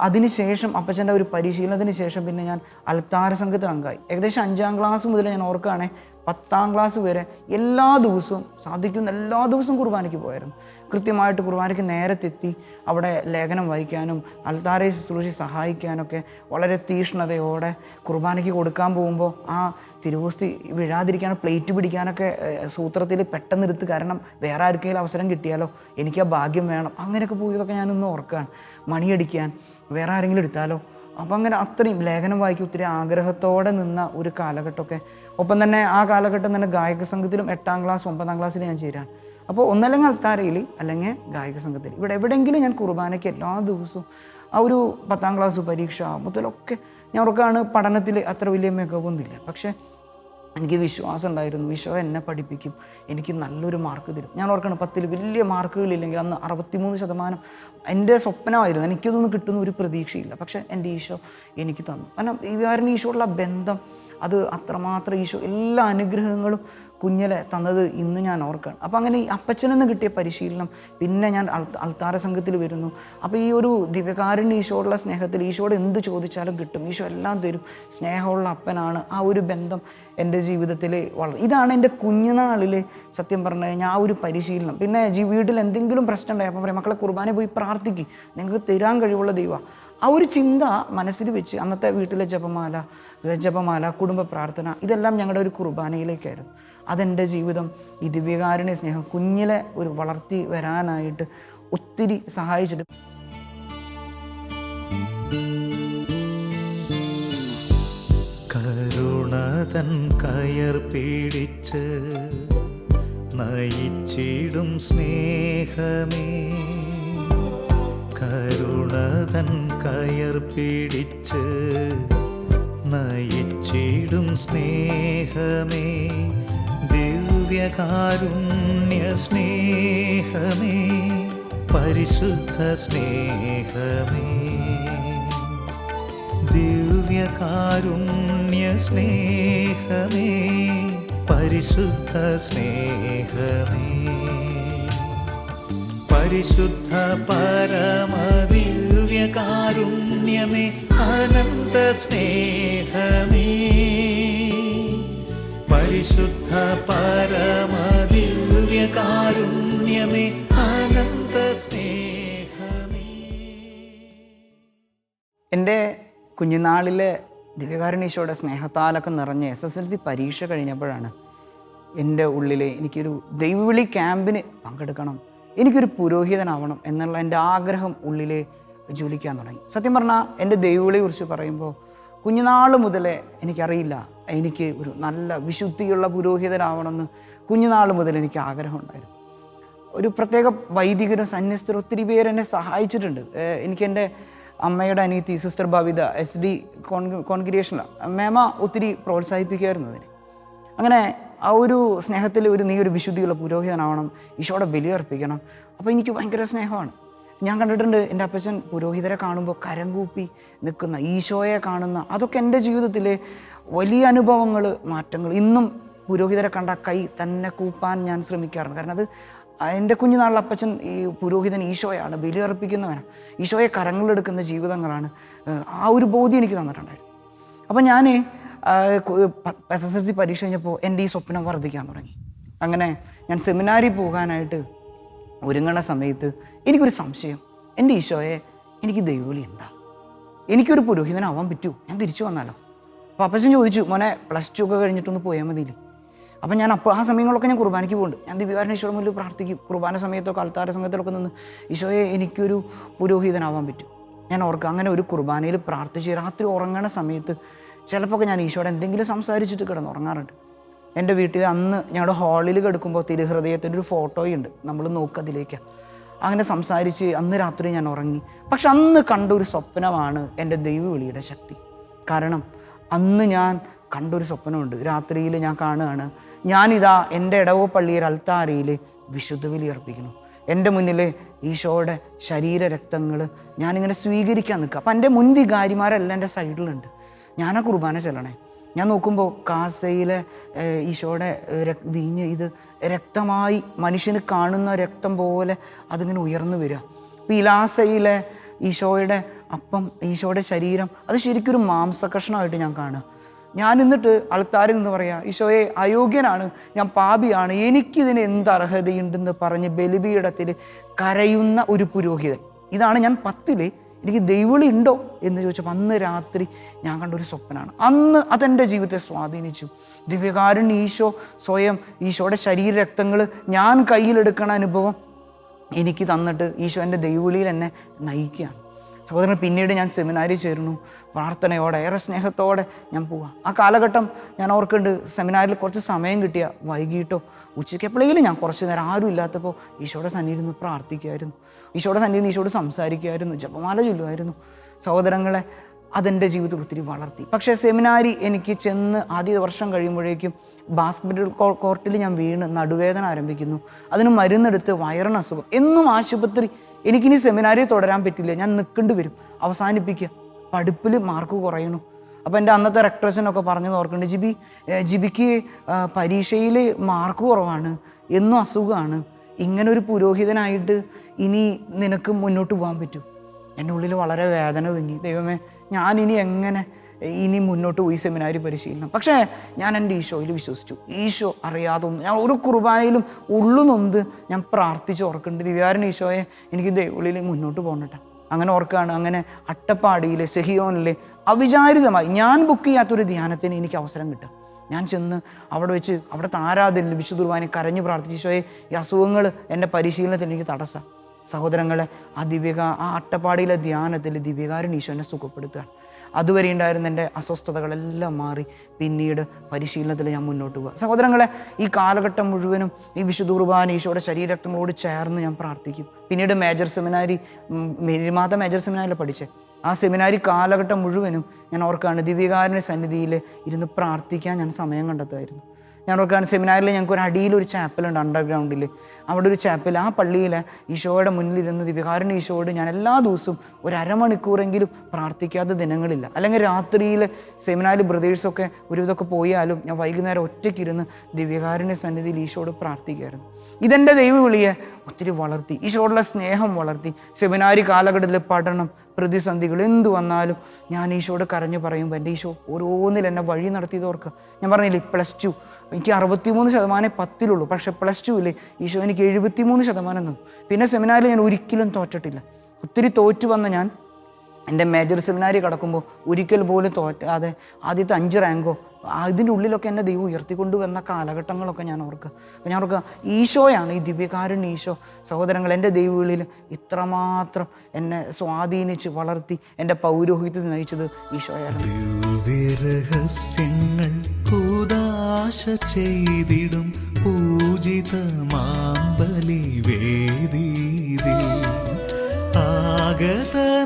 B: അതിനുശേഷം അപ്പച്ചന്റെ ഒരു പരിശീലനത്തിന് ശേഷം പിന്നെ ഞാൻ അൽത്താര സംഘത്തിൽ അംഗമായി. ഏകദേശം അഞ്ചാം ക്ലാസ് മുതൽ ഞാൻ ഓർക്കുകയാണെങ്കിൽ പത്താം ക്ലാസ് വരെ എല്ലാ ദിവസവും സാധിക്കുന്ന എല്ലാ ദിവസവും കുർബാനയ്ക്ക് പോയായിരുന്നു. കൃത്യമായിട്ട് കുർബാനയ്ക്ക് നേരത്തെത്തി അവിടെ ലേഖനം വഹിക്കാനും അൽത്താരെ ശുശ്രൂഷി സഹായിക്കാനൊക്കെ വളരെ തീഷ്ണതയോടെ കുർബാനയ്ക്ക് കൊടുക്കാൻ പോകുമ്പോൾ ആ തിരുവോസ്തി വീഴാതിരിക്കാനും പ്ലേറ്റ് പിടിക്കാനൊക്കെ സൂത്രത്തിൽ പെട്ടെന്ന് എടുത്ത് കാരണം വേറെ ആർക്കെങ്കിലും അവസരം കിട്ടിയാലോ? എനിക്ക് ആ ഭാഗ്യം വേണം. അങ്ങനെയൊക്കെ പോയതൊക്കെ ഞാനൊന്ന് ഓർക്കുകയാണ്. മണിയടിക്കാൻ വേറെ ആരെങ്കിലും എടുത്താലോ? അപ്പം അങ്ങനെ അത്രയും ലേഖനം വായിക്കും ഒത്തിരി ആഗ്രഹത്തോടെ നിന്ന ഒരു കാലഘട്ടമൊക്കെ. ഒപ്പം തന്നെ ആ കാലഘട്ടം തന്നെ ഗായക സംഘത്തിലും എട്ടാം ക്ലാസ് ഒമ്പതാം ക്ലാസ്സിൽ ഞാൻ ചേരാൻ അപ്പോൾ ഒന്നല്ലെങ്കിൽ അൽത്താരയിൽ അല്ലെങ്കിൽ ഗായക സംഘത്തിൽ. ഇവിടെ എവിടെയെങ്കിലും ഞാൻ കുർബാനയ്ക്ക് എല്ലാ ദിവസവും ആ ഒരു പത്താം ക്ലാസ് പരീക്ഷ മുതലൊക്കെ ഞാൻ ഉറക്കാണ് പഠനത്തിൽ അത്ര വലിയ മികവൊന്നുമില്ല. പക്ഷേ എനിക്ക് വിശ്വാസം ഉണ്ടായിരുന്നു. വിശ്വ എന്നെ പഠിപ്പിക്കും. എനിക്ക് നല്ലൊരു മാർക്ക് തരും. ഞാൻ ഓർക്കണം പത്തിൽ വലിയ മാർക്കുകളില്ലെങ്കിൽ അന്ന് അറുപത്തിമൂന്ന് ശതമാനം എന്റെ സ്വപ്നമായിരുന്നു. എനിക്കതൊന്നും കിട്ടുന്ന ഒരു പ്രതീക്ഷയില്ല. പക്ഷേ എന്റെ ഈശോ എനിക്ക് തന്നു. കാരണം ഈ ഈശോയുള്ള ബന്ധം അത് അത്രമാത്രം ഈശോ എല്ലാ അനുഗ്രഹങ്ങളും കുഞ്ഞിലെ തന്നത് ഇന്ന് ഞാൻ ഓർക്കുകയാണ് അപ്പോൾ അങ്ങനെ ഈ അപ്പച്ചനിൽ നിന്ന് കിട്ടിയ പരിശീലനം പിന്നെ ഞാൻ അൾ- അൾത്താര സംഘത്തിൽ വരുന്നു. അപ്പോൾ ഈ ഒരു ദിവ്യകാരുണ്യ ഈശോയുള്ള സ്നേഹത്തിൽ ഈശോയോട് എന്ത് ചോദിച്ചാലും കിട്ടും. ഈശോ എല്ലാം തരും. സ്നേഹമുള്ള അപ്പനാണ്. ആ ഒരു ബന്ധം എന്റെ ജീവിതത്തിൽ വളർ ഇതാണ് എന്റെ കുഞ്ഞുനാളിൽ സത്യം പറഞ്ഞു കഴിഞ്ഞാൽ ആ ഒരു പരിശീലനം. പിന്നെ ജീ വീട്ടിൽ എന്തെങ്കിലും പ്രശ്നം ഉണ്ടായി പറയാം മക്കളെ കുർബാന പോയി പ്രാർത്ഥിക്കും. നിങ്ങൾക്ക് തരാൻ കഴിവുള്ള ദൈവം. ആ ഒരു ചിന്ത മനസ്സിൽ വെച്ച് അന്നത്തെ വീട്ടിലെ ജപമാല ജപമാല കുടുംബ പ്രാർത്ഥന ഇതെല്ലാം ഞങ്ങളുടെ ഒരു കുർബാനയിലേക്കായിരുന്നു. അതെന്റെ ജീവിതം. ഈ ദിവ്യകാരുണ്യ സ്നേഹം കുഞ്ഞിലെ ഒരു വളർത്തി വരാനായിട്ട് ഒത്തിരി സഹായിച്ചിട്ട്
C: കരുണതൻ കയർ പിടിച്ച് നയിച്ചിടും സ്നേഹമേ. കരുണതൻ കയർ പിടിച്ച് നയിച്ചിടും സ്നേഹമേ. ദിവ്യകാരുണ്യ സ്നേഹമേ പരിശുദ്ധ സ്നേഹമേ ദിവ്യകാരുണ്യ സ്നേഹമേ പരിശുദ്ധ സ്നേഹമേ പരിശുദ്ധ പരമ ദിവ്യകാരുണ്യമേ അനന്ത സ്നേഹമേ പരിശുദ്ധ പരമ ദിവ്യകാരുണ്യമേ അനന്ത സ്നേഹമേ.
B: എന്റെ കുഞ്ഞുനാളിലെ ദിവ്യകാരുണീശോയുടെ സ്നേഹത്താലൊക്കെ നിറഞ്ഞ് എസ് എസ് എൽ സി പരീക്ഷ കഴിഞ്ഞപ്പോഴാണ് എന്റെ ഉള്ളിൽ എനിക്കൊരു ദൈവവിളി ക്യാമ്പിന് പങ്കെടുക്കണം എനിക്കൊരു പുരോഹിതനാവണം എന്നുള്ള എന്റെ ആഗ്രഹം ഉള്ളിൽ ജ്വലിക്കാൻ തുടങ്ങി. സത്യം പറഞ്ഞാൽ എന്റെ ദൈവവിളിയെക്കുറിച്ച് പറയുമ്പോൾ കുഞ്ഞുനാൾ മുതലേ എനിക്കറിയില്ല. എനിക്ക് ഒരു നല്ല വിശുദ്ധിയുള്ള പുരോഹിതനാവണമെന്ന് കുഞ്ഞുനാൾ മുതൽ എനിക്ക് ആഗ്രഹമുണ്ടായിരുന്നു. ഒരു പ്രത്യേക വൈദികരും സന്യസ്തരും ഒത്തിരി പേര് എന്നെ സഹായിച്ചിട്ടുണ്ട്. എനിക്ക് എന്റെ അമ്മയുടെ അനിയത്തി സിസ്റ്റർ ഭവിത എസ് ഡി കോൺ കോൺഗ്രിയേഷനിലാണ് മേമ ഒത്തിരി പ്രോത്സാഹിപ്പിക്കുമായിരുന്നു അതിനെ. അങ്ങനെ ആ ഒരു സ്നേഹത്തിൽ ഒരു നീ ഒരു വിശുദ്ധിയുള്ള പുരോഹിതനാവണം ഈശോടെ ബലിയർപ്പിക്കണം. അപ്പോൾ എനിക്ക് ഭയങ്കര സ്നേഹമാണ്. ഞാൻ കണ്ടിട്ടുണ്ട് എന്റെ അപ്പച്ചൻ പുരോഹിതരെ കാണുമ്പോൾ കരം കൂപ്പി നിൽക്കുന്ന ഈശോയെ കാണുന്ന അതൊക്കെ എന്റെ ജീവിതത്തിലെ വലിയ അനുഭവങ്ങൾ മാറ്റങ്ങൾ. ഇന്നും പുരോഹിതരെ കണ്ട കൈ തന്നെ കൂപ്പാൻ ഞാൻ ശ്രമിക്കാറുണ്ട്. കാരണം അത് എന്റെ കുഞ്ഞുനാളിൽ അപ്പച്ചൻ ഈ പുരോഹിതൻ ഈശോയാണ് ബലിയർപ്പിക്കുന്നവനാണ്. ഈശോയെ കരങ്ങളെടുക്കുന്ന ജീവിതങ്ങളാണ് ആ ഒരു ബോധ്യം എനിക്ക് തന്നിട്ടുണ്ടായിരുന്നു. അപ്പം ഞാൻ എസ് എസ് എൽ സി പരീക്ഷ കഴിഞ്ഞപ്പോൾ എന്റെ ഈ സ്വപ്നം വർദ്ധിക്കാൻ തുടങ്ങി. അങ്ങനെ ഞാൻ സെമിനാരി പോകാനായിട്ട് ഒരുങ്ങണ സമയത്ത് എനിക്കൊരു സംശയം. എന്റെ ഈശോയെ എനിക്ക് ദൈവവിളി ഉണ്ടാ? എനിക്കൊരു പുരോഹിതനാവാൻ പറ്റൂ? ഞാൻ തിരിച്ചു വന്നാലോ? അപ്പോൾ അപ്പച്ചൻ ചോദിച്ചു മോനെ പ്ലസ് ടു ഒക്കെ കഴിഞ്ഞിട്ടൊന്ന് പോയാൽ മതിയില്ലേ? അപ്പം ഞാൻ അപ്പോൾ ആ സമയങ്ങളൊക്കെ ഞാൻ കുർബാനയ്ക്ക് പോകുന്നുണ്ട്. ഞാൻ ദിവ്യകാരൻ ഈശോയുടെ മുന്നിൽ പ്രാർത്ഥിക്കും. കുർബാന സമയത്തോ അൽത്താര സംഘത്തിലൊക്കെ നിന്ന് ഈശോയെ എനിക്കൊരു പുരോഹിതനാവാൻ പറ്റും? ഞാൻ ഓർക്കുക അങ്ങനെ ഒരു കുർബാനയിൽ പ്രാർത്ഥിച്ച് രാത്രി ഉറങ്ങണ സമയത്ത് ചിലപ്പോൾ ഞാൻ ഈശോയുടെ എന്തെങ്കിലും സംസാരിച്ചിട്ട് കിടന്ന് ഉറങ്ങാറുണ്ട്. എന്റെ വീട്ടിൽ അന്ന് ഞങ്ങളുടെ ഹാളിൽ കിടക്കുമ്പോൾ തിരുഹൃദയത്തിന്റെ ഒരു ഫോട്ടോയുണ്ട്. നമ്മൾ നോക്കുക അതിലേക്ക്. അങ്ങനെ സംസാരിച്ച് അന്ന് രാത്രി ഞാൻ ഉറങ്ങി. പക്ഷെ അന്ന് കണ്ട ഒരു സ്വപ്നമാണ് എന്റെ ദൈവവിളിയുടെ ശക്തി. കാരണം അന്ന് ഞാൻ കണ്ടൊരു സ്വപ്നമുണ്ട്. രാത്രിയിൽ ഞാൻ കാണുകയാണ്. ഞാനിതാ എന്റെ ഇടവോ പള്ളിയിൽ അൽത്താരയിൽ വിശുദ്ധ ബലി അർപ്പിക്കുന്നു. എന്റെ മുന്നിൽ ഈശോയുടെ ശരീര രക്തങ്ങൾ ഞാനിങ്ങനെ സ്വീകരിക്കാൻ നിൽക്കുക. അപ്പം എന്റെ മുൻ വികാരിമാരെല്ലാം എന്റെ സൈഡിലുണ്ട്. ഞാനാ കുർബാന ചെല്ലണേ. ഞാൻ നോക്കുമ്പോൾ കാസയിലെ ഈശോയുടെ വീഞ്ഞ് ഇത് രക്തമായി മനുഷ്യന് കാണുന്ന രക്തം പോലെ അതിങ്ങനെ ഉയർന്നു വരിക. പീലാസയിലെ ഈശോയുടെ അപ്പം ഈശോയുടെ ശരീരം അത് ശരിക്കും ഒരു മാംസകഷ്ണമായിട്ട് ഞാൻ കാണുക. ഞാൻ എന്നിട്ട് ആൾക്കാരിൽ നിന്ന് പറയാം ഈശോയെ അയോഗ്യനാണ് ഞാൻ പാപിയാണ് എനിക്കിതിന് എന്ത് അർഹതയുണ്ടെന്ന് പറഞ്ഞ് ബലിപീഠത്തിൽ കരയുന്ന ഒരു പുരോഹിതൻ. ഇതാണ് ഞാൻ പത്തിൽ എനിക്ക് ദൈവളി ഉണ്ടോ എന്ന് ചോദിച്ചപ്പോൾ അന്ന് രാത്രി ഞാൻ കണ്ടൊരു സ്വപ്നമാണ്. അന്ന് അതെന്റെ ജീവിതത്തെ സ്വാധീനിച്ചു. ദിവ്യകാരുണ്യ ഈശോ സ്വയം ഈശോയുടെ ശരീരരക്തങ്ങൾ ഞാൻ കയ്യിലെടുക്കണ അനുഭവം എനിക്ക് തന്നിട്ട് ഈശോ എന്റെ ദൈവവിളിയിൽ എന്നെ നയിക്കുകയാണ്. സഹോദരൻ പിന്നീട് ഞാൻ സെമിനാരി ചേരുന്നു. പ്രാർത്ഥനയോടെ ഏറെ സ്നേഹത്തോടെ ഞാൻ പോവാം. ആ കാലഘട്ടം ഞാൻ ഓർക്കുന്നുണ്ട് സെമിനാരിൽ കുറച്ച് സമയം കിട്ടിയ. വൈകിട്ടോ ഉച്ചയ്ക്ക് എപ്പോഴെങ്കിലും ഞാൻ കുറച്ച് നേരം ആരും ഇല്ലാത്തപ്പോൾ ഈശോയുടെ സന്നിധിന്ന് പ്രാർത്ഥിക്കുമായിരുന്നു ഈശോയുടെ സന്നിധിന്ന് ഈശോട് സംസാരിക്കുമായിരുന്നു ജപമാല ചൊല്ലുമായിരുന്നു സഹോദരങ്ങളെ അതെന്റെ ജീവിതത്തിൽ ഒത്തിരി വളർത്തി. പക്ഷേ സെമിനാരി എനിക്ക് ചെന്ന് ആദ്യ വർഷം കഴിയുമ്പോഴേക്കും ബാസ്കറ്റ് കോർട്ടിൽ ഞാൻ വീണ് നടുവേദന ആരംഭിക്കുന്നു. അതിന് മരുന്നെടുത്ത് വയറിന് അസുഖം. എന്നും ആശുപത്രി എനിക്കിനി സെമിനാരി തുടരാൻ പറ്റില്ല. ഞാൻ നിൽക്കേണ്ടി വരും. അവസാനിപ്പിക്കുക പഠിപ്പിൽ മാർക്ക് കുറയണു. അപ്പോൾ എന്റെ അന്നത്തെ റെക്ടേഴ്സിനൊക്കെ പറഞ്ഞു ഓർക്കുന്നുണ്ട് ജിബി ജിബിക്ക് പരീക്ഷയിൽ മാർക്ക് കുറവാണ്. എന്നും അസുഖമാണ് ഇങ്ങനെ ഒരു പുരോഹിതനായിട്ട് ഇനി നിനക്ക് മുന്നോട്ട് പോകാൻ പറ്റും. എന്റെ ഉള്ളിൽ വളരെ വേദന തുങ്ങി. ദൈവമേ ഞാൻ ഇനി എങ്ങനെ ഇനി മുന്നോട്ട് പോയി സെമിനാരി പരിശീലനം. പക്ഷേ ഞാൻ എന്റെ ഈശോയിൽ വിശ്വസിച്ചു. ഈശോ അറിയാതെ ഒന്നും ഞാൻ ഒരു കുർബാനയിലും ഉള്ളു നൊന്ത് ഞാൻ പ്രാർത്ഥിച്ച് ഓർക്കുന്നുണ്ട്. ദിവ്യാരൻ ഈശോയെ എനിക്ക് ദൈവളിൽ മുന്നോട്ട് പോകണട്ടെ അങ്ങനെ ഓർക്കുകയാണ് അങ്ങനെ അട്ടപ്പാടിയിലെ സെഹിയോനിലെ അവിചാരിതമായി ഞാൻ ബുക്ക് ചെയ്യാത്തൊരു ധ്യാനത്തിന് എനിക്ക് അവസരം കിട്ടും ഞാൻ ചെന്ന് അവിടെ വെച്ച് അവിടുത്തെ ആരാധന ദുർവാനെ കരഞ്ഞു പ്രാർത്ഥിച്ചോയെ ഈ അസുഖങ്ങൾ എന്റെ പരിശീലനത്തിൽ എനിക്ക് തടസ്സം. സഹോദരങ്ങളെ ആ ദിവ്യക ആ അട്ടപ്പാടിയിലെ ധ്യാനത്തിൽ ദിവ്യകാരൻ ഈശോനെ സുഖപ്പെടുത്തുകയാണ് അതുവരെ ഉണ്ടായിരുന്ന എന്റെ അസ്വസ്ഥതകളെല്ലാം മാറി പിന്നീട് പരിശീലനത്തിൽ ഞാൻ മുന്നോട്ട് പോകുക സഹോദരങ്ങളെ ഈ കാലഘട്ടം മുഴുവനും ഈ വിശുദ്ധ കുർബാന ഈശോയുടെ ശരീരക്തങ്ങളോട് ചേർന്ന് ഞാൻ പ്രാർത്ഥിക്കും. പിന്നീട് മേജർ സെമിനാരി മേരിമാത മേജർ സെമിനാരിൽ പഠിച്ചേ ആ സെമിനാരി കാലഘട്ടം മുഴുവനും ഞാൻ ഓർക്കാണ് ദിവ്യകാരന്റെ സന്നിധിയിൽ ഇരുന്ന് പ്രാർത്ഥിക്കാൻ ഞാൻ സമയം കണ്ടെത്തുമായിരുന്നു. ഞാൻ ഓർക്കാണ് സെമിനാറിൽ ഞങ്ങൾക്ക് ഒരു അടിയിൽ ഒരു ചാപ്പലുണ്ട് അണ്ടർഗ്രൗണ്ടിൽ അവിടെ ഒരു ചാപ്പൽ. ആ പള്ളിയിൽ ഈശോയുടെ മുന്നിലിരുന്ന് ദിവ്യകാരുണ്യ ഈശോയോട് ഞാൻ എല്ലാ ദിവസവും ഒരു അരമണിക്കൂറെങ്കിലും പ്രാർത്ഥിക്കാത്ത ദിനങ്ങളില്ല. അല്ലെങ്കിൽ രാത്രിയിൽ സെമിനാറിൽ ബ്രദേഴ്സൊക്കെ ഒരുവിധമൊക്കെ പോയാലും ഞാൻ വൈകുന്നേരം ഒറ്റയ്ക്കിരുന്ന് ദിവ്യകാരന്റെ സന്നിധിയിൽ ഈശോയോട് പ്രാർത്ഥിക്കുമായിരുന്നു ഇതെന്റെ ദൈവവിളിയെ ഒത്തിരി വളർത്തി. ഈശോടുള്ള സ്നേഹം വളർത്തി. സെമിനാരി കാലഘട്ടത്തിലെ പഠനം പ്രതിസന്ധികൾ എന്ത് വന്നാലും ഞാൻ ഈശോട് കരഞ്ഞു പറയുമ്പോൾ എന്റെ ഈശോ ഓരോന്നിൽ എന്നെ വഴി നടത്തിയത് ഓർക്കുക ഞാൻ പറഞ്ഞില്ലേ പ്ലസ് ടു എനിക്ക് അറുപത്തിമൂന്ന് ശതമാനം പത്തിലുള്ളൂ. പക്ഷേ പ്ലസ് ടുവിൽ ഈശോ എനിക്ക് എഴുപത്തിമൂന്ന് ശതമാനം തന്നു. പിന്നെ സെമിനാറിൽ ഞാൻ ഒരിക്കലും തോറ്റിട്ടില്ല. ഒത്തിരി തോറ്റു വന്ന ഞാൻ എന്റെ മേജർ സെമിനാരി കടക്കുമ്പോൾ ഒരിക്കൽ പോലും തോറ്റാതെ ആദ്യത്തെ അഞ്ച് റാങ്കോ അതിന്റെ ഉള്ളിലൊക്കെ എന്നെ ദൈവം ഉയർത്തിക്കൊണ്ട് വന്ന കാലഘട്ടങ്ങളൊക്കെ ഞാൻ ഓർക്കുക. അപ്പോൾ ഞാൻ ഓർക്കുക ഈശോയാണ് ഈ ദിവ്യകാരൻ ഈശോ. സഹോദരങ്ങൾ എന്റെ ദൈവവിളിയിൽ ഇത്രമാത്രം എന്നെ സ്വാധീനിച്ച് വളർത്തി എന്റെ പൗരോഹിത്യത്തിൽ നയിച്ചത് ഈശോയായിരുന്നു
C: കൂതാശ ചെയ്തിടും പൂജിത മാമ്പലി വേദീതിൽ ആഗതനാകുന്നു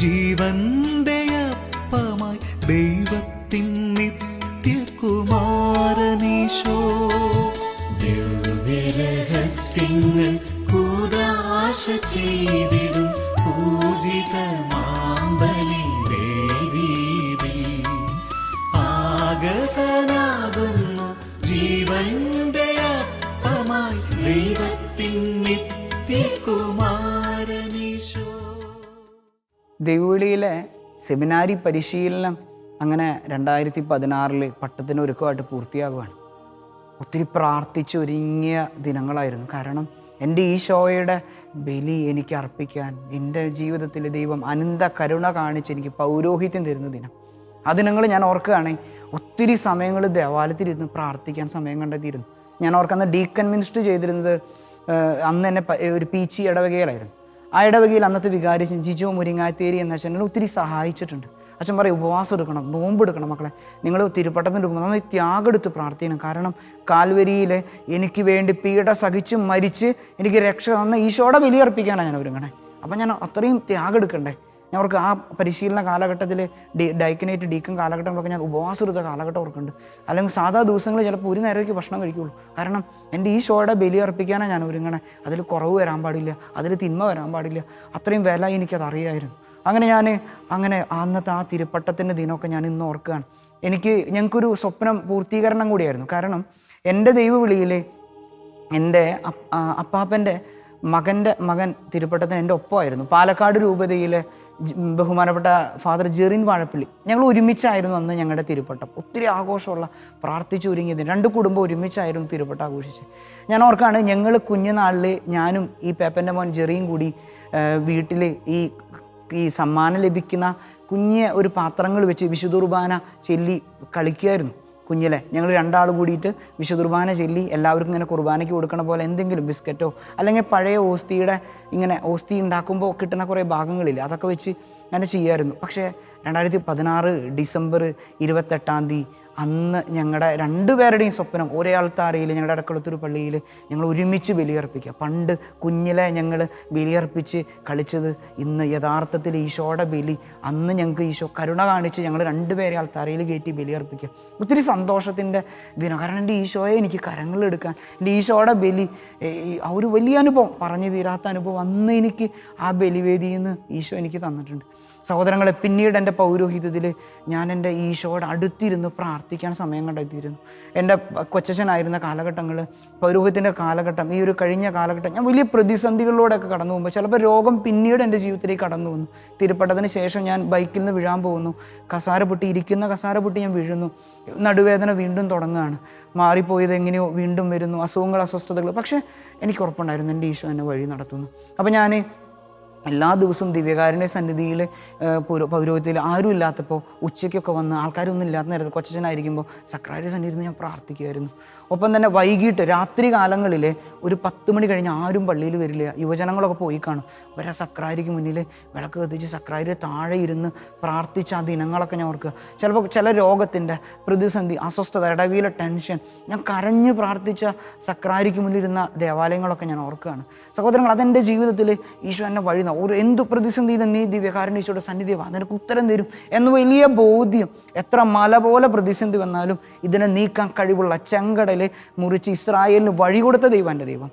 C: ജീവന്റെ അപ്പമായി ദൈവത്തിൻ നിത്യകുമാരനീശോ. ദിവ്യരഹസ്യങ്ങൾ കൂതാശ ചെയ്തിടും പൂജിത
B: ദൈവവിളിയിലെ സെമിനാരി പരിശീലനം അങ്ങനെ രണ്ടായിരത്തി പതിനാറിൽ പട്ടത്തിന് ഒരുക്കമായിട്ട് പൂർത്തിയാകുവാണ്. ഒത്തിരി പ്രാർത്ഥിച്ച് ഒരുങ്ങിയ ദിനങ്ങളായിരുന്നു. കാരണം എന്റെ ഈ ഷോയുടെ ബലി എനിക്ക് അർപ്പിക്കാൻ എന്റെ ജീവിതത്തിൽ ദൈവം അനന്ത കരുണ കാണിച്ച് എനിക്ക് പൗരോഹിത്യം തരുന്ന ദിനം. ആ ദിനങ്ങൾ ഞാൻ ഓർക്കുകയാണെങ്കിൽ ഒത്തിരി സമയങ്ങൾ ദേവാലയത്തിലിരുന്ന് പ്രാർത്ഥിക്കാൻ സമയം കണ്ടെത്തിയിരുന്നു. ഞാൻ ഓർക്കുന്ന ഡീകൺവിൻസ്ഡ് ചെയ്തിരുന്നത് അന്ന് എന്നെ ഒരു പീച്ചി ഇടവകയിലായിരുന്നു. ആ ഇടവകയിൽ അന്നത്തെ വികാരി ജിജോ മുരിങ്ങാത്തേരി എന്ന അച്ഛൻ എന്നെ ഒത്തിരി സഹായിച്ചിട്ടുണ്ട്. അച്ഛൻ പറയും ഉപവാസം എടുക്കണം നോമ്പെടുക്കണം മക്കളെ. നിങ്ങൾ തിരുപ്പട്ടത്തിന്റെ മുമ്പ് നന്നായി ത്യാഗെടുത്ത് പ്രാർത്ഥിക്കണം. കാരണം കാൽവരിയിലെ എനിക്ക് വേണ്ടി പീഡ സഹിച്ച് മരിച്ച് എനിക്ക് രക്ഷ തന്ന ഈശോടെ ബലിയർപ്പിക്കാനാണ് ഞാൻ ഒരുങ്ങണേ. അപ്പം ഞാൻ അത്രയും ത്യാഗം എടുക്കണ്ടേ? ഞാൻ അവർക്ക് ആ പരിശീലന കാലഘട്ടത്തിൽ ഡി ഡൈക്കനേറ്റ് ഡീക്കൻ കാലഘട്ടങ്ങളൊക്കെ ഞാൻ ഉപവാസൃത കാലഘട്ടം അവർക്കുണ്ട്. അല്ലെങ്കിൽ സാധാ ദിവസങ്ങളിൽ ചിലപ്പോൾ ഒരു നേരത്തേക്ക് ഭക്ഷണം കഴിക്കുള്ളൂ. കാരണം എന്റെ ഈ ഷോയുടെ ബലി അർപ്പിക്കാനാണ് ഞാൻ ഒരുങ്ങണേ. അതിൽ കുറവ് വരാൻ പാടില്ല. അതിൽ തിന്മ വരാൻ പാടില്ല. അത്രയും വില എനിക്കത് അറിയായിരുന്നു. അങ്ങനെ ഞാൻ അങ്ങനെ അന്നത്തെ ആ തിരുപ്പട്ടത്തിന്റെ ദിനമൊക്കെ ഞാൻ ഇന്ന് ഓർക്കുകയാണ്. എനിക്ക് ഞങ്ങൾക്കൊരു സ്വപ്നം പൂർത്തീകരണം കൂടിയായിരുന്നു. കാരണം എന്റെ ദൈവവിളിയിൽ എന്റെ അപ്പാപ്പന്റെ മകന്റെ മകൻ തിരുപ്പട്ടത്തിന് എന്റെ ഒപ്പമായിരുന്നു. പാലക്കാട് രൂപതയിലെ ബഹുമാനപ്പെട്ട ഫാദർ ജെറിൻ വാഴപ്പള്ളി. ഞങ്ങൾ ഒരുമിച്ചായിരുന്നു അന്ന് ഞങ്ങളുടെ തിരുപ്പട്ടം. ഒത്തിരി ആഘോഷമുള്ള പ്രാർത്ഥിച്ചു ഒരുങ്ങിയത്. രണ്ട് കുടുംബം ഒരുമിച്ചായിരുന്നു തിരുപ്പട്ടം ആഘോഷിച്ച് ഞാൻ ഓർക്കാണ് ഞങ്ങൾ കുഞ്ഞുനാളിൽ ഞാനും ഈ പേപ്പന്റെ മോൻ ജെറിയും കൂടി വീട്ടിൽ ഈ ഈ സമ്മാനം ലഭിക്കുന്ന കുഞ്ഞ് ഒരു പാത്രങ്ങൾ വെച്ച് വിശുദ്ധുർബാന ചെല്ലി കളിക്കുമായിരുന്നു കുഞ്ഞിലെ. ഞങ്ങൾ രണ്ടാൾ കൂടിയിട്ട് വിശുദുർബാന ചൊല്ലി എല്ലാവർക്കും ഇങ്ങനെ കുർബാനയ്ക്ക് കൊടുക്കണ പോലെ എന്തെങ്കിലും ബിസ്ക്കറ്റോ അല്ലെങ്കിൽ പഴയ ഓസ്തിയുടെ ഇങ്ങനെ ഓസ്തി ഉണ്ടാക്കുമ്പോൾ കിട്ടുന്ന കുറേ ഭാഗങ്ങളില്ലേ അതൊക്കെ വെച്ച് അങ്ങനെ ചെയ്യായിരുന്നു. പക്ഷേ രണ്ടായിരത്തി പതിനാറ് ഡിസംബർ ഇരുപത്തെട്ടാം തീയതി അന്ന് ഞങ്ങളുടെ രണ്ടുപേരുടെയും സ്വപ്നം ഒരേ ആൾത്താരയിൽ ഞങ്ങളുടെ അടക്കളത്തൊരു പള്ളിയിൽ ഞങ്ങൾ ഒരുമിച്ച് ബലിയർപ്പിക്കുക. പണ്ട് കുഞ്ഞിലെ ഞങ്ങൾ ബലിയർപ്പിച്ച് കളിച്ചത് ഇന്ന് യഥാർത്ഥത്തിൽ ഈശോയുടെ ബലി. അന്ന് ഞങ്ങൾക്ക് ഈശോ കരുണ കാണിച്ച് ഞങ്ങൾ രണ്ടുപേരെ ആൾത്താരയിൽ കയറ്റി ബലിയർപ്പിക്കുക. ഒത്തിരി സന്തോഷത്തിന്റെ ദിനം. കാരണം എന്റെ ഈശോയെ എനിക്ക് കരങ്ങളെടുക്കാൻ എന്റെ ഈശോയുടെ ബലി ആ ഒരു വലിയ അനുഭവം പറഞ്ഞു തീരാത്ത അനുഭവം അന്ന് എനിക്ക് ആ ബലിവേദിയിൽ നിന്ന് ഈശോ എനിക്ക് തന്നിട്ടുണ്ട്. സഹോദരങ്ങളെ പിന്നീട് എന്റെ പൗരോഹിതത്തിൽ ഞാൻ എന്റെ ഈശോയുടെ അടുത്തിരുന്ന് പ്രാർത്ഥിക്കാൻ സമയം കണ്ടെത്തിയിരുന്നു. എന്റെ കൊച്ചനായിരുന്ന കാലഘട്ടങ്ങൾ പൗരോഹിത്യത്തിന്റെ കാലഘട്ടം ഈ ഒരു കഴിഞ്ഞ കാലഘട്ടം ഞാൻ വലിയ പ്രതിസന്ധികളിലൂടെയൊക്കെ കടന്നു പോകുമ്പോൾ ചിലപ്പോൾ രോഗം പിന്നീട് എന്റെ ജീവിതത്തിലേക്ക് കടന്നു വന്നു. തിരുപ്പെട്ടതിന് ശേഷം ഞാൻ ബൈക്കിൽ നിന്ന് വീഴാൻ പോകുന്നു. കസാര പൊട്ടി ഇരിക്കുന്ന കസാര പൊട്ടി ഞാൻ വീഴുന്നു. നടുവേദന വീണ്ടും തുടങ്ങുകയാണ്. മാറിപ്പോയത് എങ്ങനെയോ വീണ്ടും വരുന്നു. അസുഖങ്ങൾ അസ്വസ്ഥതകൾ. പക്ഷേ എനിക്ക് ഉറപ്പുണ്ടായിരുന്നു എന്റെ ഈശോ എന്നെ വഴി നടത്തുന്നു. അപ്പോൾ ഞാൻ എല്ലാ ദിവസവും ദിവ്യകാരുണ്യ സന്നിധിയിൽ പൗരോ പൗരോഹിത്യത്തിൽ ആരും ഇല്ലാത്തപ്പോൾ ഉച്ചയ്ക്കൊക്കെ വന്ന് ആൾക്കാരൊന്നും ഇല്ലാത്ത നേരത്ത് കൊച്ചനായിരിക്കുമ്പോൾ സക്രാരി സന്നിധിയിൽ ഞാൻ പ്രാർത്ഥിക്കുമായിരുന്നു ഒപ്പം തന്നെ വൈകിട്ട് രാത്രി കാലങ്ങളിൽ ഒരു പത്ത് മണി കഴിഞ്ഞ് ആരും പള്ളിയിൽ വരില്ല. യുവജനങ്ങളൊക്കെ പോയി കാണും. ഒരു സക്രാരിക്ക് മുന്നിൽ വിളക്ക് കത്തിച്ച് സക്രാരി താഴെ ഇരുന്ന് പ്രാർത്ഥിച്ച ആ ദിനങ്ങളൊക്കെ ഞാൻ ഓർക്കുക. ചിലപ്പോൾ ചില രോഗത്തിന്റെ പ്രതിസന്ധി അസ്വസ്ഥത ഇടവിയിലെ ടെൻഷൻ ഞാൻ കരഞ്ഞ് പ്രാർത്ഥിച്ച സക്രാരിക്ക് മുന്നിലിരുന്ന ദേവാലയങ്ങളൊക്കെ ഞാൻ ഓർക്കുകയാണ്. സഹോദരങ്ങൾ അതെന്റെ ജീവിതത്തിൽ ഈശോ എന്നെ വഴി ഒരു എന്ത് പ്രതിസന്ധിയിലും നീ ദിവ്യകാരൻ ഈശോയുടെ സന്നിധി വാ. നിനക്ക് ഉത്തരം തരും എന്ന വലിയ ബോധ്യം. എത്ര മല പോലെ പ്രതിസന്ധി വന്നാലും ഇതിനെ നീക്കാൻ കഴിവുള്ള ചെങ്കടലെ മുറിച്ച് ഇസ്രായേലിന് വഴി കൊടുത്ത ദൈവം എന്റെ ദൈവം.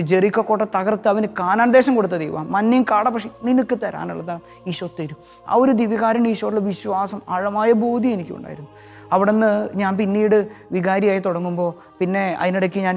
B: ജെറിക്കോ കോട്ട തകർത്ത് അവന് കാനാൻ ദേശം കൊടുത്ത ദൈവം. മഞ്ഞയും കാട പക്ഷി നിനക്ക് തരാനുള്ളതാണ് ഈശോ തരും. ആ ഒരു ദിവ്യകാരൻ ഈശോയുടെ വിശ്വാസം ആഴമായ ബോധ്യം എനിക്കുണ്ടായിരുന്നു. അവിടുന്ന് ഞാൻ പിന്നീട് വികാരിയായി തുടങ്ങുമ്പോൾ പിന്നെ അതിനിടയ്ക്ക് ഞാൻ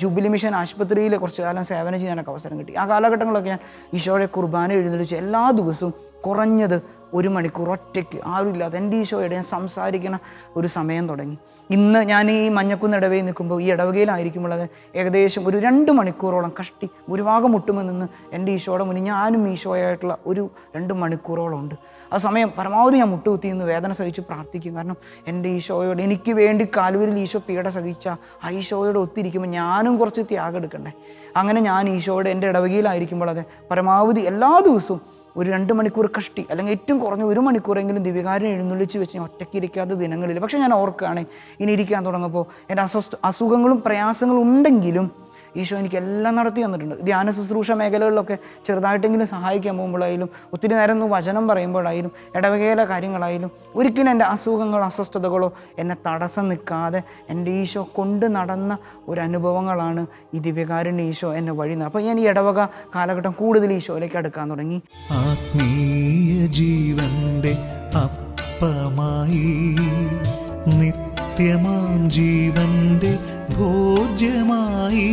B: ജൂബിലി മിഷൻ ആശുപത്രിയിൽ കുറച്ച് കാലം സേവനം ചെയ്യാനൊക്കെ അവസരം കിട്ടി. ആ കാലഘട്ടങ്ങളൊക്കെ ഞാൻ ഈശോയുടെ കുർബാന എഴുന്നള്ളിച്ച് എല്ലാ ദിവസവും കുറഞ്ഞത് ഒരു മണിക്കൂർ ഒറ്റയ്ക്ക് ആരുമില്ലാതെ എന്റെ ഈശോയുടെ ഞാൻ സംസാരിക്കുന്ന ഒരു സമയം തുടങ്ങി. ഇന്ന് ഞാൻ ഈ മഞ്ഞക്കുന്ന് ഇടവയിൽ നിൽക്കുമ്പോൾ ഈ ഇടവകയിലായിരിക്കുമ്പോൾ ഏകദേശം ഒരു രണ്ട് മണിക്കൂറോളം കഷ്ടി ഭൂരിഭാഗം മുട്ടുമെന്ന് എന്റെ ഈശോയുടെ മുന്നിൽ ഞാനും ഈശോയായിട്ടുള്ള ഒരു രണ്ട് മണിക്കൂറോളം ഉണ്ട്. ആ സമയം പരമാവധി ഞാൻ മുട്ടുകുത്തി നിന്ന് വേദന സഹിച്ച് പ്രാർത്ഥിക്കും. കാരണം എന്റെ ഈശോയോട് എനിക്ക് വേണ്ടി കാലുവരിൽ ഈശോ പീഡ സഹിച്ച ആ ഈശോയോട് ഒത്തിരിക്കുമ്പോൾ ഞാനും കുറച്ച് ത്യാഗം എടുക്കണ്ടേ? അങ്ങനെ ഞാൻ ഈശോയുടെ എന്റെ ഇടവകയിലായിരിക്കുമ്പോൾ അതെ പരമാവധി എല്ലാ ദിവസവും ഒരു രണ്ട് മണിക്കൂർ കഷ്ടി അല്ലെങ്കിൽ ഏറ്റവും കുറഞ്ഞ ഒരു മണിക്കൂറെങ്കിലും ദിവ്യകാരൻ എഴുന്നള്ളിച്ച് വെച്ച് ഞാൻ ഒറ്റയ്ക്ക് ഇരിക്കാത്ത ദിനങ്ങളിൽ പക്ഷേ ഞാൻ ഓർക്കുകയാണ് ഇനി ഇരിക്കാൻ തുടങ്ങുമ്പോൾ എന്റെ അസ്വസ്ഥ അസുഖങ്ങളും പ്രയാസങ്ങളും ഉണ്ടെങ്കിലും ഈശോ എനിക്ക് എല്ലാം നടത്തി തന്നിട്ടുണ്ട്. ധ്യാന ശുശ്രൂഷ മേഖലകളിലൊക്കെ ചെറുതായിട്ടെങ്കിലും സഹായിക്കാൻ പോകുമ്പോഴായാലും ഒത്തിരി നേരം ഒന്ന് വചനം പറയുമ്പോഴായാലും ഇടവകയിലെ കാര്യങ്ങളായാലും ഒരിക്കലും എന്റെ അസുഖങ്ങളോ അസ്വസ്ഥതകളോ എന്നെ തടസ്സം നിൽക്കാതെ എന്റെ ഈശോ കൊണ്ട് നടന്ന ഒരു അനുഭവങ്ങളാണ് ഈ ദിവ്യകാരുണ്യ ഈശോ എന്നെ വഴി അപ്പോൾ ഞാൻ ഈ ഇടവക കാലഘട്ടം കൂടുതൽ ഈശോയിലേക്ക് അടുക്കാൻ തുടങ്ങി.
C: ആത്മീയ ജീവന്റെ അപ്പമായി നിത്യമാം ജീവന്റെ ഭോജ്യമായി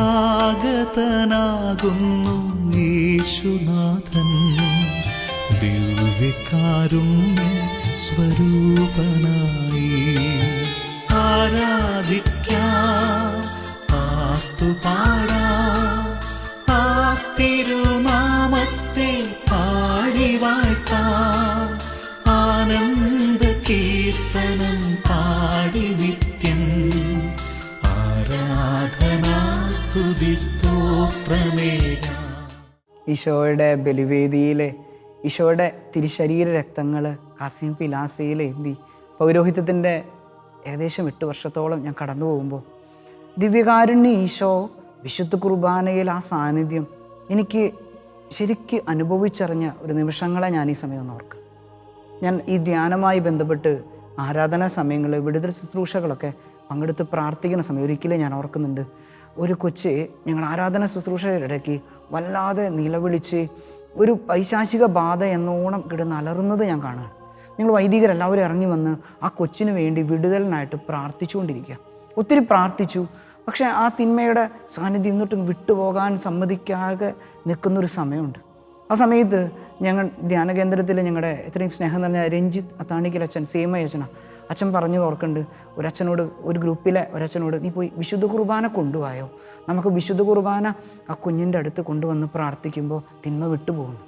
C: ആഗതനാകുന്നു യേശുനാഥൻ. ദിവ്യകാരുണ്യ സ്വരൂപനായി ആരാധിക്കാം പാട്ടുപാടാം
B: ഈശോയുടെ ബലിവേദിയിലെ ഈശോയുടെ തിരുശരീര രക്തങ്ങൾ കാസിം പിലാസയിൽ എന്തി പൗരോഹിത്യത്തിന്റെ ഏകദേശം എട്ട് വർഷത്തോളം ഞാൻ കടന്നു പോകുമ്പോൾ ദിവ്യകാരുണ്യ ഈശോ വിശുദ്ധ കുർബാനയിൽ ആ സാന്നിധ്യം എനിക്ക് ശരിക്ക് അനുഭവിച്ചറിഞ്ഞ ഒരു നിമിഷങ്ങളെ ഞാൻ ഈ സമയം ഒന്ന് ഓർക്കുക. ഞാൻ ഈ ധ്യാനമായി ബന്ധപ്പെട്ട് ആരാധനാ സമയങ്ങൾ വിടുതൽ ശുശ്രൂഷകളൊക്കെ പങ്കെടുത്ത് പ്രാർത്ഥിക്കുന്ന സമയം ഒരിക്കലും ഞാൻ ഓർക്കുന്നുണ്ട്. ഒരു കൊച്ച് ഞങ്ങൾ ആരാധന ശുശ്രൂഷയുടെ ഇടയ്ക്ക് വല്ലാതെ നിലവിളിച്ച് ഒരു പൈശാചിക ബാധ എന്നോണം കിടന്ന് അലറുന്നത് ഞാൻ കാണുകയാണ് ഞങ്ങൾ വൈദികരെല്ലാവരും ഇറങ്ങി വന്ന് ആ കൊച്ചിന് വേണ്ടി വിടുതലിനായിട്ട് പ്രാർത്ഥിച്ചുകൊണ്ടിരിക്കുക. ഒത്തിരി പ്രാർത്ഥിച്ചു. പക്ഷേ ആ തിന്മയുടെ സാന്നിധ്യം ഇന്നിട്ടും വിട്ടുപോകാൻ സമ്മതിക്കാതെ നിൽക്കുന്നൊരു സമയമുണ്ട്. ആ സമയത്ത് ഞങ്ങൾ ധ്യാനകേന്ദ്രത്തിൽ ഞങ്ങളുടെ എത്രയും സ്നേഹം നിറഞ്ഞ രഞ്ജിത്ത് അത്താണിക്കൽ അച്ഛൻ സേമ അച്ഛന അച്ഛൻ പറഞ്ഞു ഓർക്കുന്നുണ്ട് ഒരച്ഛനോട് ഒരു ഗ്രൂപ്പിലെ ഒരച്ഛനോട് നീ പോയി വിശുദ്ധ കുർബാന കൊണ്ടുപോയോ നമുക്ക് വിശുദ്ധ കുർബാന ആ കുഞ്ഞിന്റെ അടുത്ത് കൊണ്ടുവന്ന് പ്രാർത്ഥിക്കുമ്പോൾ തിന്മ വിട്ടുപോകുന്നു.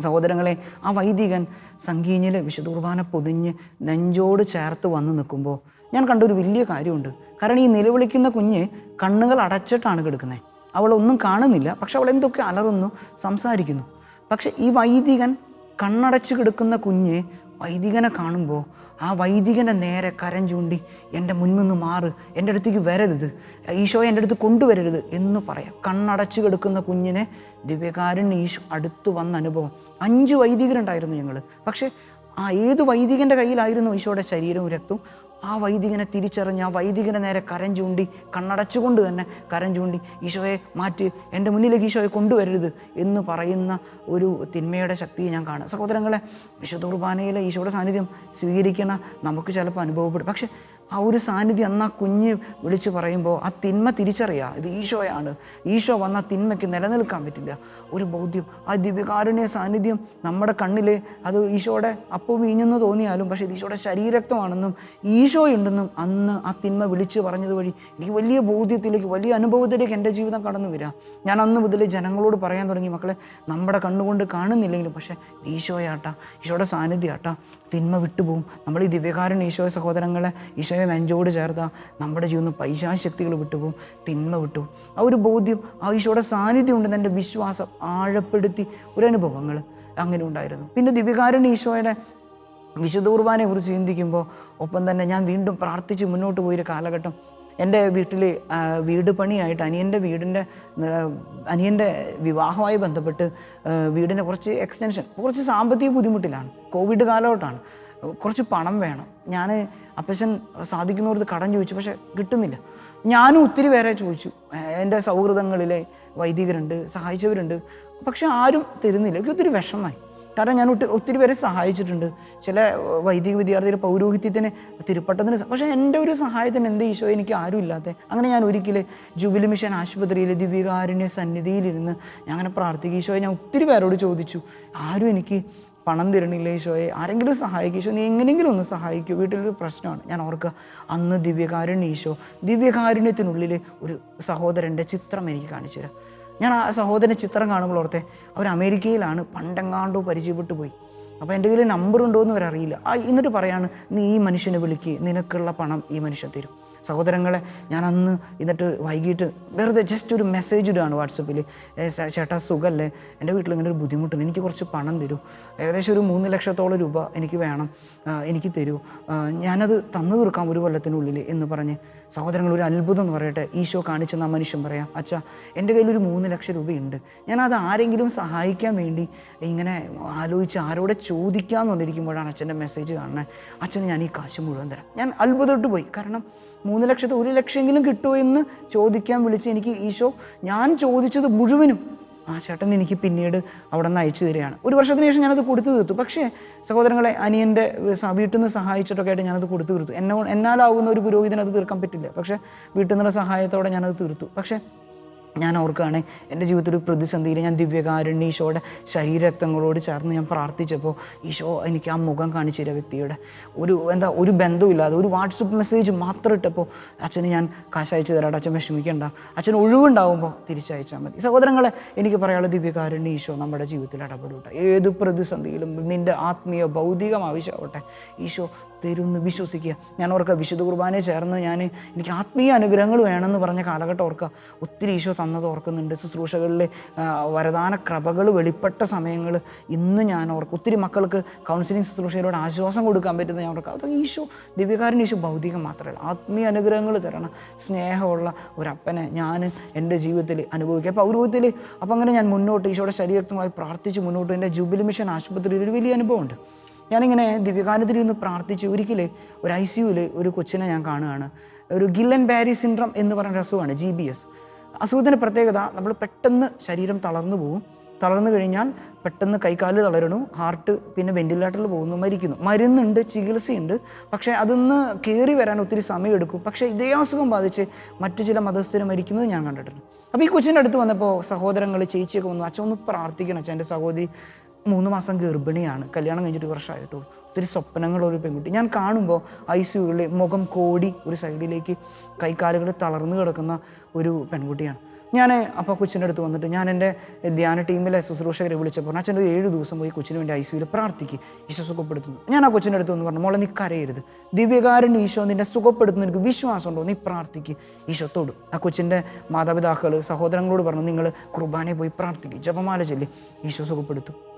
B: സഹോദരങ്ങളെ ആ വൈദികൻ സംഗീനിൽ വിശുദ്ധ കുർബാന പൊതിഞ്ഞ് നെഞ്ചോട് ചേർത്ത് വന്ന് നിൽക്കുമ്പോൾ ഞാൻ കണ്ടൊരു വലിയ കാര്യമുണ്ട്. കാരണം ഈ നിലവിളിക്കുന്ന കുഞ്ഞ് കണ്ണുകൾ അടച്ചിട്ടാണ് കിടക്കുന്നത്. അവളൊന്നും കാണുന്നില്ല പക്ഷെ അവൾ എന്തൊക്കെ അലറുന്നു സംസാരിക്കുന്നു. പക്ഷെ ഈ വൈദികൻ കണ്ണടച്ച് കിടക്കുന്ന കുഞ്ഞ് വൈദികനെ കാണുമ്പോൾ ആ വൈദികനെ നേരെ കരം ചൂണ്ടി എന്റെ നിന്ന് മാറ് എന്റെ അടുത്തേക്ക് വരരുത് ഈശോയെ എന്റെ അടുത്ത് കൊണ്ടുവരരുത് എന്ന് പറയാം. കണ്ണടച്ചു കിടക്കുന്ന കുഞ്ഞിനെ ദിവ്യകാരൻ ഈശോ അടുത്ത് വന്ന അനുഭവം. അഞ്ച് വൈദികരുണ്ടായിരുന്നു ഞങ്ങൾ പക്ഷേ ആ ഏത് വൈദികന്റെ കയ്യിലായിരുന്നു ഈശോയുടെ ശരീരവും രക്തവും? ആ വൈദികനെ തിരിച്ചറിഞ്ഞ് ആ വൈദികനെ നേരെ കരം ചൂണ്ടി കണ്ണടച്ചുകൊണ്ട് തന്നെ കരം ചൂണ്ടി ഈശോയെ മാറ്റി എന്റെ മുന്നിലേക്ക് ഈശോയെ കൊണ്ടുവരരുത് എന്ന് പറയുന്ന ഒരു തിന്മയുടെ ശക്തി ഞാൻ കാണുക സഹോദരങ്ങളെ വിശുദ്ധ കുർബാനയിലെ ഈശോയുടെ സാന്നിധ്യം സ്വീകരിക്കണ നമുക്ക് ചിലപ്പോൾ അനുഭവപ്പെടും. പക്ഷെ ആ ഒരു സാന്നിധ്യം അന്ന് ആ കുഞ്ഞ് വിളിച്ച് പറയുമ്പോൾ ആ തിന്മ തിരിച്ചറിയുക ഇത് ഈശോയാണ്. ഈശോ വന്ന തിന്മയ്ക്ക് നിലനിൽക്കാൻ പറ്റില്ല. ഒരു ബോധ്യം. ആ ദിവ്യകാരുണ്യ സാന്നിധ്യം നമ്മുടെ കണ്ണിൽ അത് ഈശോയുടെ അപ്പം വീഞ്ഞെന്ന് തോന്നിയാലും പക്ഷേ ഈശോയുടെ ശരീരക്തമാണെന്നും ഈശോയുണ്ടെന്നും അന്ന് ആ തിന്മ വിളിച്ച് പറഞ്ഞത് വഴി എനിക്ക് വലിയ ബോധ്യത്തിലേക്ക് വലിയ അനുഭവത്തിലേക്ക് എന്റെ ജീവിതം കടന്നു വരിക. ഞാൻ അന്ന് മുതൽ ജനങ്ങളോട് പറയാൻ തുടങ്ങി മക്കളെ നമ്മുടെ കണ്ണുകൊണ്ട് കാണുന്നില്ലെങ്കിലും പക്ഷേ ഈശോയാട്ട ഈശോയാട്ടാ. സാന്നിധ്യം ആട്ട തിന്മ വിട്ടുപോകും. നമ്മൾ ഈ ദിവ്യകാരുണ്യ ഈശോയ സഹോദരങ്ങളെ ഈശോയെ നെഞ്ചോട് ചേർത്താൽ നമ്മുടെ ജീവിതം പൈശാശക്തികൾ വിട്ടുപോകും തിന്മ വിട്ടു ആ ഒരു ബോധ്യം ആ ഈശോയുടെ സാന്നിധ്യം ഉണ്ടെന്ന് എന്റെ വിശ്വാസം ആഴപ്പെടുത്തി ഒരു അനുഭവങ്ങൾ അങ്ങനെ ഉണ്ടായിരുന്നു. പിന്നെ ദിവ്യകാരൻ ഈശോയുടെ വിശുദ്ധ കുർബാനയെ കുറിച്ച് ചിന്തിക്കുമ്പോൾ ഒപ്പം തന്നെ ഞാൻ വീണ്ടും പ്രാർത്ഥിച്ച് മുന്നോട്ട് പോയൊരു കാലഘട്ടം എന്റെ വീട്ടിൽ വീട് പണിയായിട്ട് അനിയന്റെ വീടിന്റെ അനിയന്റെ വിവാഹവുമായി ബന്ധപ്പെട്ട് വീടിന്റെ കുറച്ച് എക്സ്റ്റൻഷൻ കുറച്ച് സാമ്പത്തിക ബുദ്ധിമുട്ടിലാണ്. കോവിഡ് കാലഘട്ടമാണ് കുറച്ച് പണം വേണം. ഞാൻ അപ്പച്ചൻ സാധിക്കുന്നവർക്ക് കടം ചോദിച്ചു. പക്ഷെ കിട്ടുന്നില്ല. ഞാനും ഒത്തിരി പേരെ ചോദിച്ചു. എന്റെ സൗഹൃദങ്ങളിലെ വൈദികരുണ്ട് സഹായിച്ചവരുണ്ട്. പക്ഷെ ആരും തരുന്നില്ല. എനിക്ക് ഒത്തിരി വിഷമമായി. കാരണം ഞാൻ ഒട്ടി ഒത്തിരി പേരെ സഹായിച്ചിട്ടുണ്ട്. ചില വൈദിക വിദ്യാർത്ഥികൾ പൗരോഹിത്യത്തിന് തിരുപ്പട്ടത്തിന് പക്ഷേ എന്റെ ഒരു സഹായത്തിന് എന്ത് ഈശോ എനിക്ക് ആരും ഇല്ലാത്ത. അങ്ങനെ ഞാൻ ഒരിക്കൽ ജൂബിലി മിഷൻ ആശുപത്രിയിൽ ദിവ്യകാരുണ്യ സന്നിധിയിലിരുന്ന് ഞാൻ അങ്ങനെ പ്രാർത്ഥിക്കുക ഈശോയെ ഞാൻ ഒത്തിരി പേരോട് ചോദിച്ചു. ആരും എനിക്ക് പണം തരണില്ല ഈശോയെ? ആരെങ്കിലും സഹായിക്കും. ഈശോ നീ എങ്ങനെയെങ്കിലും ഒന്ന് സഹായിക്കൂ. വീട്ടിലൊരു പ്രശ്നമാണ്. ഞാൻ ഓർക്കുക അന്ന് ദിവ്യകാരുണ്യ ഈശോ ദിവ്യകാരുണ്യത്തിനുള്ളിൽ ഒരു സഹോദരന്റെ ചിത്രം എനിക്ക് കാണിച്ചു തരാം. ഞാൻ ആ സഹോദരന്റെ ചിത്രം കാണുമ്പോൾ ഓർത്തെ അവർ അമേരിക്കയിലാണ് പണ്ടെങ്ങാണ്ടോ പരിചയപ്പെട്ടു പോയി. അപ്പോൾ എന്റെ കയ്യിൽ നമ്പർ ഉണ്ടോ എന്ന് അവരറിയില്ല ആ എന്നിട്ട് പറയാണ് നീ ഈ മനുഷ്യനെ വിളിക്കുക നിനക്കുള്ള പണം ഈ മനുഷ്യൻ തരും. സഹോദരങ്ങളെ ഞാൻ അന്ന് എന്നിട്ട് വൈകിട്ട് വെറുതെ ജസ്റ്റ് ഒരു മെസ്സേജ് ഇടുകയാണ് വാട്സപ്പിൽ ചേട്ടാ സുഖമല്ലേ എന്റെ വീട്ടിൽ ഇങ്ങനെ ഒരു ബുദ്ധിമുട്ടുണ്ട്. എനിക്ക് കുറച്ച് പണം തരൂ. ഏകദേശം ഒരു മൂന്ന് ലക്ഷത്തോളം രൂപ എനിക്ക് വേണം. എനിക്ക് തരൂ. ഞാനത് തന്നു തീർക്കാം ഒരു കൊല്ലത്തിനുള്ളിൽ എന്ന് പറഞ്ഞ് സഹോദരങ്ങൾ ഒരു അത്ഭുതം എന്ന് പറയട്ടെ ഈശോ കാണിച്ചെന്ന മനുഷ്യൻ പറയാം അച്ഛാ എന്റെ കയ്യിൽ ഒരു മൂന്ന് ലക്ഷം രൂപയുണ്ട്. ഞാനത് ആരെങ്കിലും സഹായിക്കാൻ വേണ്ടി ഇങ്ങനെ ആലോചിച്ച് ആരോടെ ചോദിക്കാമെന്നുണ്ടിരിക്കുമ്പോഴാണ് അച്ഛന്റെ മെസ്സേജ് കാണുന്നത്. അച്ഛന് ഞാൻ ഈ കാശ് മുഴുവൻ തരാം. ഞാൻ അത്ഭുതമായിട്ട് പോയി. കാരണം മൂന്ന് ലക്ഷത്തെ ഒരു ലക്ഷമെങ്കിലും കിട്ടുമോ എന്ന് ചോദിക്കാൻ വിളിച്ച് എനിക്ക് ഈശോ ഞാൻ ചോദിച്ചത് മുഴുവനും ആ ചേട്ടൻ എനിക്ക് പിന്നീട് അവിടെ നിന്ന് അയച്ചു തരികയാണ്. ഒരു വർഷത്തിന് ശേഷം ഞാനത് കൊടുത്തു തീർത്തു. പക്ഷേ സഹോദരങ്ങളെ അനിയന്റെ വീട്ടിൽ നിന്ന് സഹായിച്ചിട്ടൊക്കെ ആയിട്ട് ഞാനത് കൊടുത്തു തീർത്തു. എന്നെ എന്നാലാവുന്ന ഒരു പുരോഹിതനത് തീർക്കാൻ പറ്റില്ല. പക്ഷേ വീട്ടിൽ നിന്നുള്ള സഹായത്തോടെ ഞാനത് തീർത്തു. പക്ഷേ ഞാൻ ഓർക്കുകയാണ് എന്റെ ജീവിതത്തിൽ ഒരു പ്രതിസന്ധിയിൽ ഞാൻ ദിവ്യകാരുണ്യ ഈശോയുടെ ശരീരരക്തങ്ങളോട് ചേർന്ന് ഞാൻ പ്രാർത്ഥിച്ചപ്പോൾ ഈശോ എനിക്ക് ആ മുഖം കാണിച്ചു തരാം വ്യക്തിയുടെ. ഒരു എന്താ ഒരു ബന്ധമില്ലാതെ ഒരു വാട്സപ്പ് മെസ്സേജ് മാത്രം ഇട്ടപ്പോൾ അച്ഛന് ഞാൻ കാശ് അയച്ചു തരാട്ടെ അച്ഛൻ വിഷമിക്കണ്ട. അച്ഛൻ ഒഴിവുണ്ടാവുമ്പോൾ തിരിച്ചയച്ചാൽ മതി. സഹോദരങ്ങളെ എനിക്ക് പറയാനുള്ള ദിവ്യകാരുണ്യ ഈശോ നമ്മുടെ ജീവിതത്തിൽ ഇടപെടട്ടെ ഏത് പ്രതിസന്ധിയിലും നിന്റെ ആത്മീയ ഭൗതികം ആവശ്യമാവട്ടെ ഈശോ തരുമെന്ന് വിശ്വസിക്കുക. ഞാൻ ഓർക്കുക വിശുദ്ധ കുർബാനയെ ചേർന്ന് ഞാൻ എനിക്ക് ആത്മീയ അനുഗ്രഹങ്ങൾ വേണമെന്ന് പറഞ്ഞ കാലഘട്ടം ഓർക്കുക. ഒത്തിരി ഈശോ തന്നത് ഓർക്കുന്നുണ്ട്. ശുശ്രൂഷകളിലെ വരദാന കൃപകൾ വെളിപ്പെട്ട സമയങ്ങൾ ഇന്ന് ഞാൻ ഓർക്കും. ഒത്തിരി മക്കൾക്ക് കൗൺസിലിംഗ് ശുശ്രൂഷയിലൂടെ ആശ്വാസം കൊടുക്കാൻ പറ്റുന്ന ഞാൻ ഓർക്കുക അതൊക്കെ ഈശോ ദിവ്യകാരൻ ഈശോ ഭൗതികം മാത്രമല്ല. ആത്മീയ അനുഗ്രഹങ്ങൾ തരണം. സ്നേഹമുള്ള ഒരപ്പനെ ഞാൻ എന്റെ ജീവിതത്തിൽ അനുഭവിക്കുക. അപ്പോൾ പൗരവത്തിൽ അപ്പം അങ്ങനെ ഞാൻ മുന്നോട്ട് ഈശോയുടെ ശരീരത്തുമായി പ്രാർത്ഥിച്ച് മുന്നോട്ട് എന്റെ ജൂബിലി മിഷൻ ആശുപത്രിയിൽ ഒരു വലിയ അനുഭവമുണ്ട്. ഞാനിങ്ങനെ ദിവ്യകാനത്തിൽ ഇരുന്ന് പ്രാർത്ഥിച്ച് ഒരിക്കലേ ഒരു ഐ സിയുവിൽ ഒരു കൊച്ചിനെ ഞാൻ കാണുകയാണ്. ഒരു ഗില്ലൻ ബാരി സിൻഡ്രം എന്ന് പറയുന്ന അസുഖമാണ് ജി ബി എസ്. അസുഖത്തിന്റെ പ്രത്യേകത നമ്മൾ പെട്ടെന്ന് ശരീരം തളർന്നു പോകും തളർന്നു കഴിഞ്ഞാൽ പെട്ടെന്ന് കൈകാലിൽ തളരണു ഹാർട്ട് പിന്നെ വെന്റിലേറ്ററിൽ പോകുന്നു മരിക്കുന്നു. മരുന്നുണ്ട് ചികിത്സയുണ്ട് പക്ഷേ അതൊന്ന് കയറി വരാൻ ഒത്തിരി സമയമെടുക്കും. പക്ഷേ ഇതേ അസുഖം ബാധിച്ച് മറ്റു ചില മതസ്ഥർ മരിക്കുന്നത് ഞാൻ കണ്ടിട്ടുണ്ട്. അപ്പോൾ ഈ കൊച്ചിന്റെ അടുത്ത് വന്നപ്പോൾ സഹോദരങ്ങൾ ചേച്ചിയൊക്കെ വന്നു അച്ഛൻ ഒന്ന് പ്രാർത്ഥിക്കണം അച്ഛൻ എന്റെ സഹോദരി മൂന്ന് മാസം ഗർഭിണിയാണ്. കല്യാണം കഴിഞ്ഞിട്ട് ഒരു വർഷമായിട്ടുള്ളൂ. ഒത്തിരി സ്വപ്നങ്ങളൊരു പെൺകുട്ടി. ഞാൻ കാണുമ്പോൾ ഐ സിയുകളിൽ മുഖം കോടി ഒരു സൈഡിലേക്ക് കൈക്കാലുകൾ തളർന്നു കിടക്കുന്ന ഒരു പെൺകുട്ടിയാണ്. ഞാൻ അപ്പോൾ കൊച്ചിന്റെ അടുത്ത് വന്നിട്ട് ഞാൻ എന്റെ ധ്യാന ടീമിലെ ശുശ്രൂഷകരെ വിളിച്ചപ്പോൾ അച്ഛന്റെ ഒരു ഏഴ് ദിവസം പോയി കൊച്ചിന് വേണ്ടി ഐ സിയിൽ പ്രാർത്ഥിക്കും. ഈശോ സുഖപ്പെടുത്തുന്നു. ഞാൻ ആ കൊച്ചിന്റെ അടുത്ത് വന്ന് പറഞ്ഞു മോളെ നീ കരയരുത്. ദിവ്യകാരൻ ഈശോ നിന്നെ സുഖപ്പെടുത്തുന്ന. എനിക്ക് വിശ്വാസമുണ്ടോ നീ പ്രാർത്ഥിക്കും. ഈശോ തൊടും. ആ കൊച്ചിന്റെ മാതാപിതാക്കൾ സഹോദരങ്ങളോട് പറഞ്ഞു നിങ്ങൾ കുർബാനയെ പോയി പ്രാർത്ഥിക്കും. ജപമാല ചൊല്ലി. ഈശോ സുഖപ്പെടുത്തും.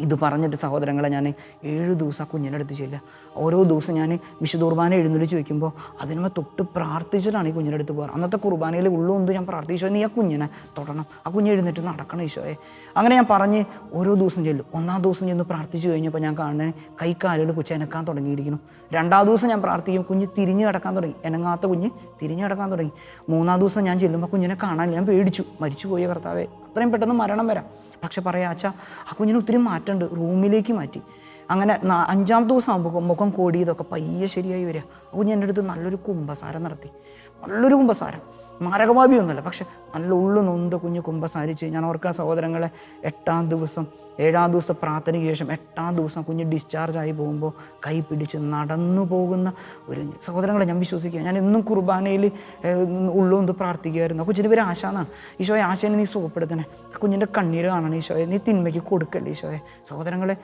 B: ഇത് പറഞ്ഞിട്ട് സഹോദരങ്ങളെ ഞാൻ ഏഴ് ദിവസം കുഞ്ഞിന്റെ അടുത്ത് ചെല്ലുക. ഓരോ ദിവസം ഞാൻ വിശുദ്ധ കുർബാന എഴുന്നള്ളിച്ച് വയ്ക്കുമ്പോൾ അതിനുമേ തൊട്ട് പ്രാർത്ഥിച്ചിട്ടാണ് ഈ കുഞ്ഞിന്റെ അടുത്ത് പോകാറ് അന്നത്തെ കുർബാനയിൽ ഉള്ളു എന്ത് ഞാൻ പ്രാർത്ഥിച്ചോ. നീ ആ കുഞ്ഞിനെ തൊടണം. ആ കുഞ്ഞ് എഴുന്നേറ്റ് നടക്കണം ഈശോയെ. അങ്ങനെ ഞാൻ പറഞ്ഞ് ഓരോ ദിവസം ചെല്ലും. ഒന്നാം ദിവസം ചെന്ന് പ്രാർത്ഥിച്ചു കഴിഞ്ഞപ്പോൾ ഞാൻ കാണുന്നതിന് കൈക്കാലുകൾ കുച്ച എനക്കാൻ തുടങ്ങിയിരിക്കുന്നു. രണ്ടാം ദിവസം ഞാൻ പ്രാർത്ഥിക്കും കുഞ്ഞ് തിരിഞ്ഞു കിടക്കാൻ തുടങ്ങി. എനങ്ങാത്ത കുഞ്ഞ് തിരിഞ്ഞു കിടക്കാൻ തുടങ്ങി. മൂന്നാം ദിവസം ഞാൻ ചെല്ലുമ്പോൾ കുഞ്ഞിനെ കാണാനില്ല. ഞാൻ പേടിച്ചു. മരിച്ചു പോയ കർത്താവേ. അത്രയും പെട്ടെന്ന് മരണം വരാം. പക്ഷെ പറയാം അച്ഛാ ആ കുഞ്ഞിന് ഒത്തിരി മാറ്റമുണ്ട്. റൂമിലേക്ക് മാറ്റി. അങ്ങനെ അഞ്ചാം ദിവസം ആകുമ്പോൾ മുഖം കോടിയതൊക്കെ പയ്യെ ശരിയായി വരിക. കുഞ്ഞ് എന്റെ അടുത്ത് നല്ലൊരു കുംഭസാരം നടത്തി. നല്ലൊരു കുംഭസാരം. മാരകമാപിയൊന്നുമല്ല. പക്ഷെ നല്ല ഉള്ളു നൊന്ത് കുഞ്ഞ് കുംഭസാരിച്ച് ഞാൻ ഓർക്കുക സഹോദരങ്ങളെ എട്ടാം ദിവസം ഏഴാം ദിവസം പ്രാർത്ഥനയ്ക്ക് ശേഷം എട്ടാം ദിവസം കുഞ്ഞ് ഡിസ്ചാർജ് ആയി പോകുമ്പോൾ കൈ പിടിച്ച് നടന്നു പോകുന്ന ഒരു സഹോദരങ്ങളെ ഞാൻ വിശ്വസിക്കുക ഞാൻ എന്നും കുർബാനയിൽ ഉള്ളു ഉള്ളുകൊണ്ട് പ്രാർത്ഥിക്കുമായിരുന്നു. ആ കുഞ്ഞിന്റെ പേര് ആശാന്നാണ്. ഈശോയെ ആശേനെ നീ സുഖപ്പെടുത്തണേ കുഞ്ഞിന്റെ കണ്ണീര് കാണണം ഈശോയെ. നീ തിന്മയ്ക്ക് കൊടുക്കല്ലേ ഈശോയെ. സഹോദരങ്ങളെ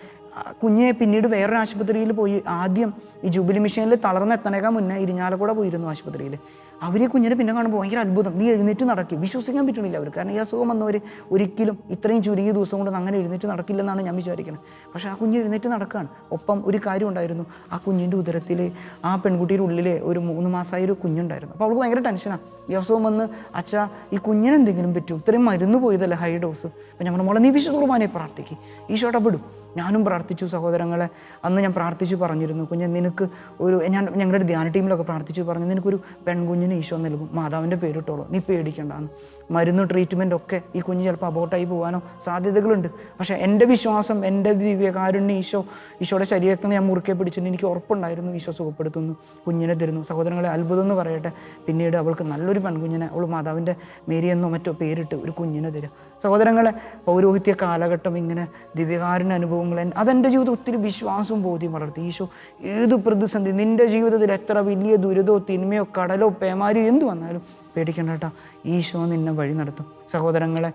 B: കുഞ്ഞെ പിന്നീട് വേറൊരു ആശുപത്രിയിൽ പോയി. ആദ്യം ഈ ജൂബിലി മിഷനിൽ തളർന്ന് എത്തണേക്കാൾ മുന്നേ ഇരിഞ്ഞാലക്കൂടെ പോയിരുന്നു ആശുപത്രിയിൽ. അവർ കുഞ്ഞിനെ പിന്നെ കാണുമ്പോൾ ഭയങ്കര അത്ഭുതം. നീ എഴുന്നേറ്റ് നടക്കി. വിശ്വസിക്കാൻ പറ്റണില്ല അവർക്ക്. കാരണം ഈ അസുഖം വന്നവർ ഒരിക്കലും ഇത്രയും ചുരുങ്ങിയ ദിവസം കൊണ്ട് അങ്ങനെ എഴുന്നേറ്റ് നടക്കില്ലെന്നാണ് ഞാൻ വിചാരിക്കുന്നത് പക്ഷേ ആ കുഞ്ഞ് എഴുന്നേറ്റ് നടക്കുകയാണ് ഒപ്പം ഒരു കാര്യം ഉണ്ടായിരുന്നു. ആ കുഞ്ഞിന്റെ ഉദരത്തിൽ ആ പെൺകുട്ടിയുടെ ഉള്ളിൽ ഒരു മൂന്ന് മാസമായ ഒരു കുഞ്ഞുണ്ടായിരുന്നു. അപ്പോൾ അവൾക്ക് ഭയങ്കര ടെൻഷനാണ് ഈ അസുഖം വന്ന് അച്ഛ ഈ കുഞ്ഞിന് എന്തെങ്കിലും പറ്റും ഇത്രയും മരുന്ന് പോയതല്ലേ ഹൈ ഡോസ്? അപ്പം ഞങ്ങളുടെ മോളെ നീ വിശുദ്ധ കുർബാനെ പ്രാർത്ഥിക്കും. ഈശോ ഇടപെടും ഞാനും പ്രാർത്ഥിച്ചു സഹോദരങ്ങളെ. അന്ന് ഞാൻ പ്രാർത്ഥിച്ചു പറഞ്ഞിരുന്നു. കുഞ്ഞ് നിനക്ക് ഒരു ഞാൻ ഞങ്ങളുടെ ധ്യാന ടീമിലൊക്കെ പ്രാർത്ഥിച്ചു പറഞ്ഞു. നിനക്കൊരു പെൺകുഞ്ഞിന് ഈശോ നൽകും. മാതാവിന്റെ പേരിട്ടോളൂ നീ പേടിക്കണ്ടെന്ന് മരുന്ന് ട്രീറ്റ്മെന്റ് ഒക്കെ ഈ കുഞ്ഞ് ചിലപ്പോൾ അബോട്ടായി പോകാനോ സാധ്യതകളുണ്ട്. പക്ഷേ എന്റെ വിശ്വാസം എന്റെ ദിവ്യകാരുണ്യ ഈശോ ഈശോയുടെ ശരീരത്തിൽ ഞാൻ മുറുക്കെ പിടിച്ചിട്ട് എനിക്ക് ഉറപ്പുണ്ടായിരുന്നു. ഈശോ സുഖപ്പെടുത്തുന്നു. കുഞ്ഞിനെ തരുന്നു. സഹോദരങ്ങളെ അത്ഭുതം എന്ന് പറയട്ടെ. പിന്നീട് അവൾക്ക് നല്ലൊരു പെൺകുഞ്ഞിനെ അവൾ മാതാവിന്റെ മേരിയെന്നോ മറ്റോ പേരിട്ട് ഒരു കുഞ്ഞിനെ തരും. സഹോദരങ്ങളെ പൗരോഹിത്യ കാലഘട്ടം ഇങ്ങനെ ദിവ്യകാരുണ്യ അനുഭവങ്ങൾ എൻ- അതെന്റെ ജീവിതം ഒത്തിരി വിശ്വാസവും ബോധ്യം വളർത്തി. ഈശോ ഏത് പ്രതിസന്ധി നിന്റെ ജീവിതത്തിൽ എത്ര വലിയ ദുരിതമോ തിന്മയോ കടലോ പേമാരിയോ എന്ത് വന്നാലും പേടിക്കണ്ട കേട്ടോ. ഈശോ നിന്നെ വഴി നടത്തും. സഹോദരങ്ങളെ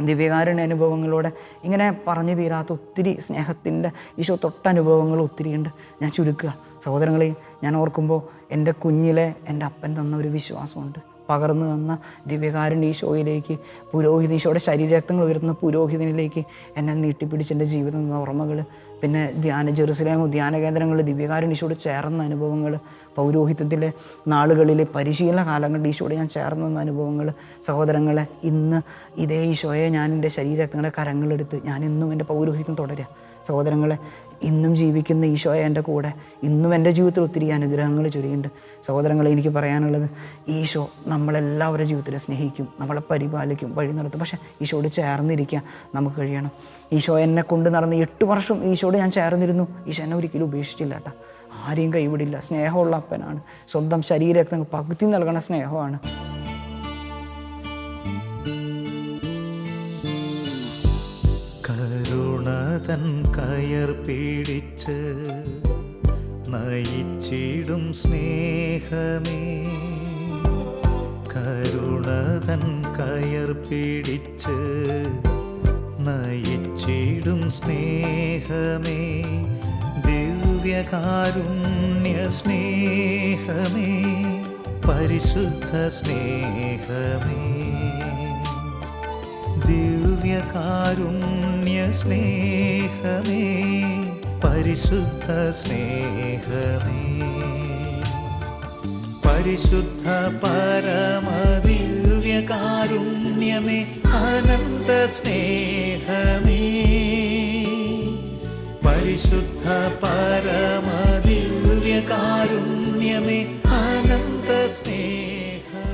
B: ദിവ്യകാരുണ്യ അനുഭവങ്ങളോടെ ഇങ്ങനെ പറഞ്ഞു തീരാത്ത ഒത്തിരി സ്നേഹത്തിന്റെ ഈശോ തൊട്ടനുഭവങ്ങൾ ഒത്തിരിയുണ്ട്. ഞാൻ ചുരുക്കുക. സഹോദരങ്ങളെ ഞാൻ ഓർക്കുമ്പോൾ എന്റെ കുഞ്ഞിലെ എന്റെ അപ്പൻ തന്ന ഒരു വിശ്വാസമുണ്ട്. പകർന്നു തന്ന ദിവ്യകാരുണ്യ ഈശോയിലേക്ക് പുരോഹിത ഈശോയുടെ ശരീരരക്തങ്ങൾ ഉയർത്തുന്ന പുരോഹിതനിലേക്ക് എന്നെ നീട്ടിപ്പിടിച്ച് എന്റെ ജീവിതം തന്ന ഓർമ്മകൾ പിന്നെ ധ്യാന ജെറുസലേം ധ്യാന കേന്ദ്രങ്ങൾ ദിവ്യകാരുണ്യ ഈശോട് ചേർന്ന അനുഭവങ്ങൾ പൗരോഹിത്യത്തിലെ നാളുകളിലെ പരിശീലന കാലങ്ങളിൽ ഈശോട് ഞാൻ ചേർന്ന് അനുഭവങ്ങൾ സഹോദരങ്ങളെ ഇന്ന് ഇതേ ഈശോയെ ഞാൻ എന്റെ ശരീരരക്തങ്ങളെ കരങ്ങളെടുത്ത് ഞാൻ ഇന്നും എന്റെ പൗരോഹിത്യം തുടരുക സഹോദരങ്ങളെ ഇന്നും ജീവിക്കുന്ന ഈശോയെ എന്റെ കൂടെ ഇന്നും എന്റെ ജീവിതത്തിൽ ഒത്തിരി അനുഗ്രഹങ്ങൾ ചൊരിയുന്നുണ്ട്. സഹോദരങ്ങളെ എനിക്ക് പറയാനുള്ളത് ഈശോ നമ്മളെല്ലാവരുടെ ജീവിതത്തിൽ സ്നേഹിക്കും നമ്മളെ പരിപാലിക്കും വഴി നടത്തും. പക്ഷേ ഈശോയോട് ചേർന്നിരിക്കാൻ നമുക്ക് കഴിയണം. ഈശോ എന്നെ കൊണ്ട് നടന്ന് എട്ട് വർഷം ഈശോയോട് ഞാൻ ചേർന്നിരുന്നു. ഈശോ എന്നെ ഒരിക്കലും ഉപേക്ഷിച്ചില്ല കേട്ടോ. ആരെയും കൈവിടില്ല. സ്നേഹമുള്ള അപ്പനാണ്. സ്വന്തം ശരീരത്തിന് പകുതി നൽകണ സ്നേഹമാണ്.
C: കരുണതൻ കയർ പിടിച്ച് നയിച്ചിടും സ്നേഹമേ. കരുണ തൻ കയർ പിടിച്ച് നയിച്ചിടും സ്നേഹമേ. ദിവ്യകാരുണ്യ സ്നേഹമേ. പരിശുദ്ധ സ്നേഹമേ. ദിവ്യകാരുണ്യ സ്നേഹമേ പരിശുദ്ധ സ്നേഹമേ. പരിശുദ്ധ പരമദിവ്യകാരുണ്യമേ അനന്ത സ്നേഹമേ. പരിശുദ്ധ പരമദിവ്യകാരുണ്യമേ അനന്ത സ്നേഹമേ.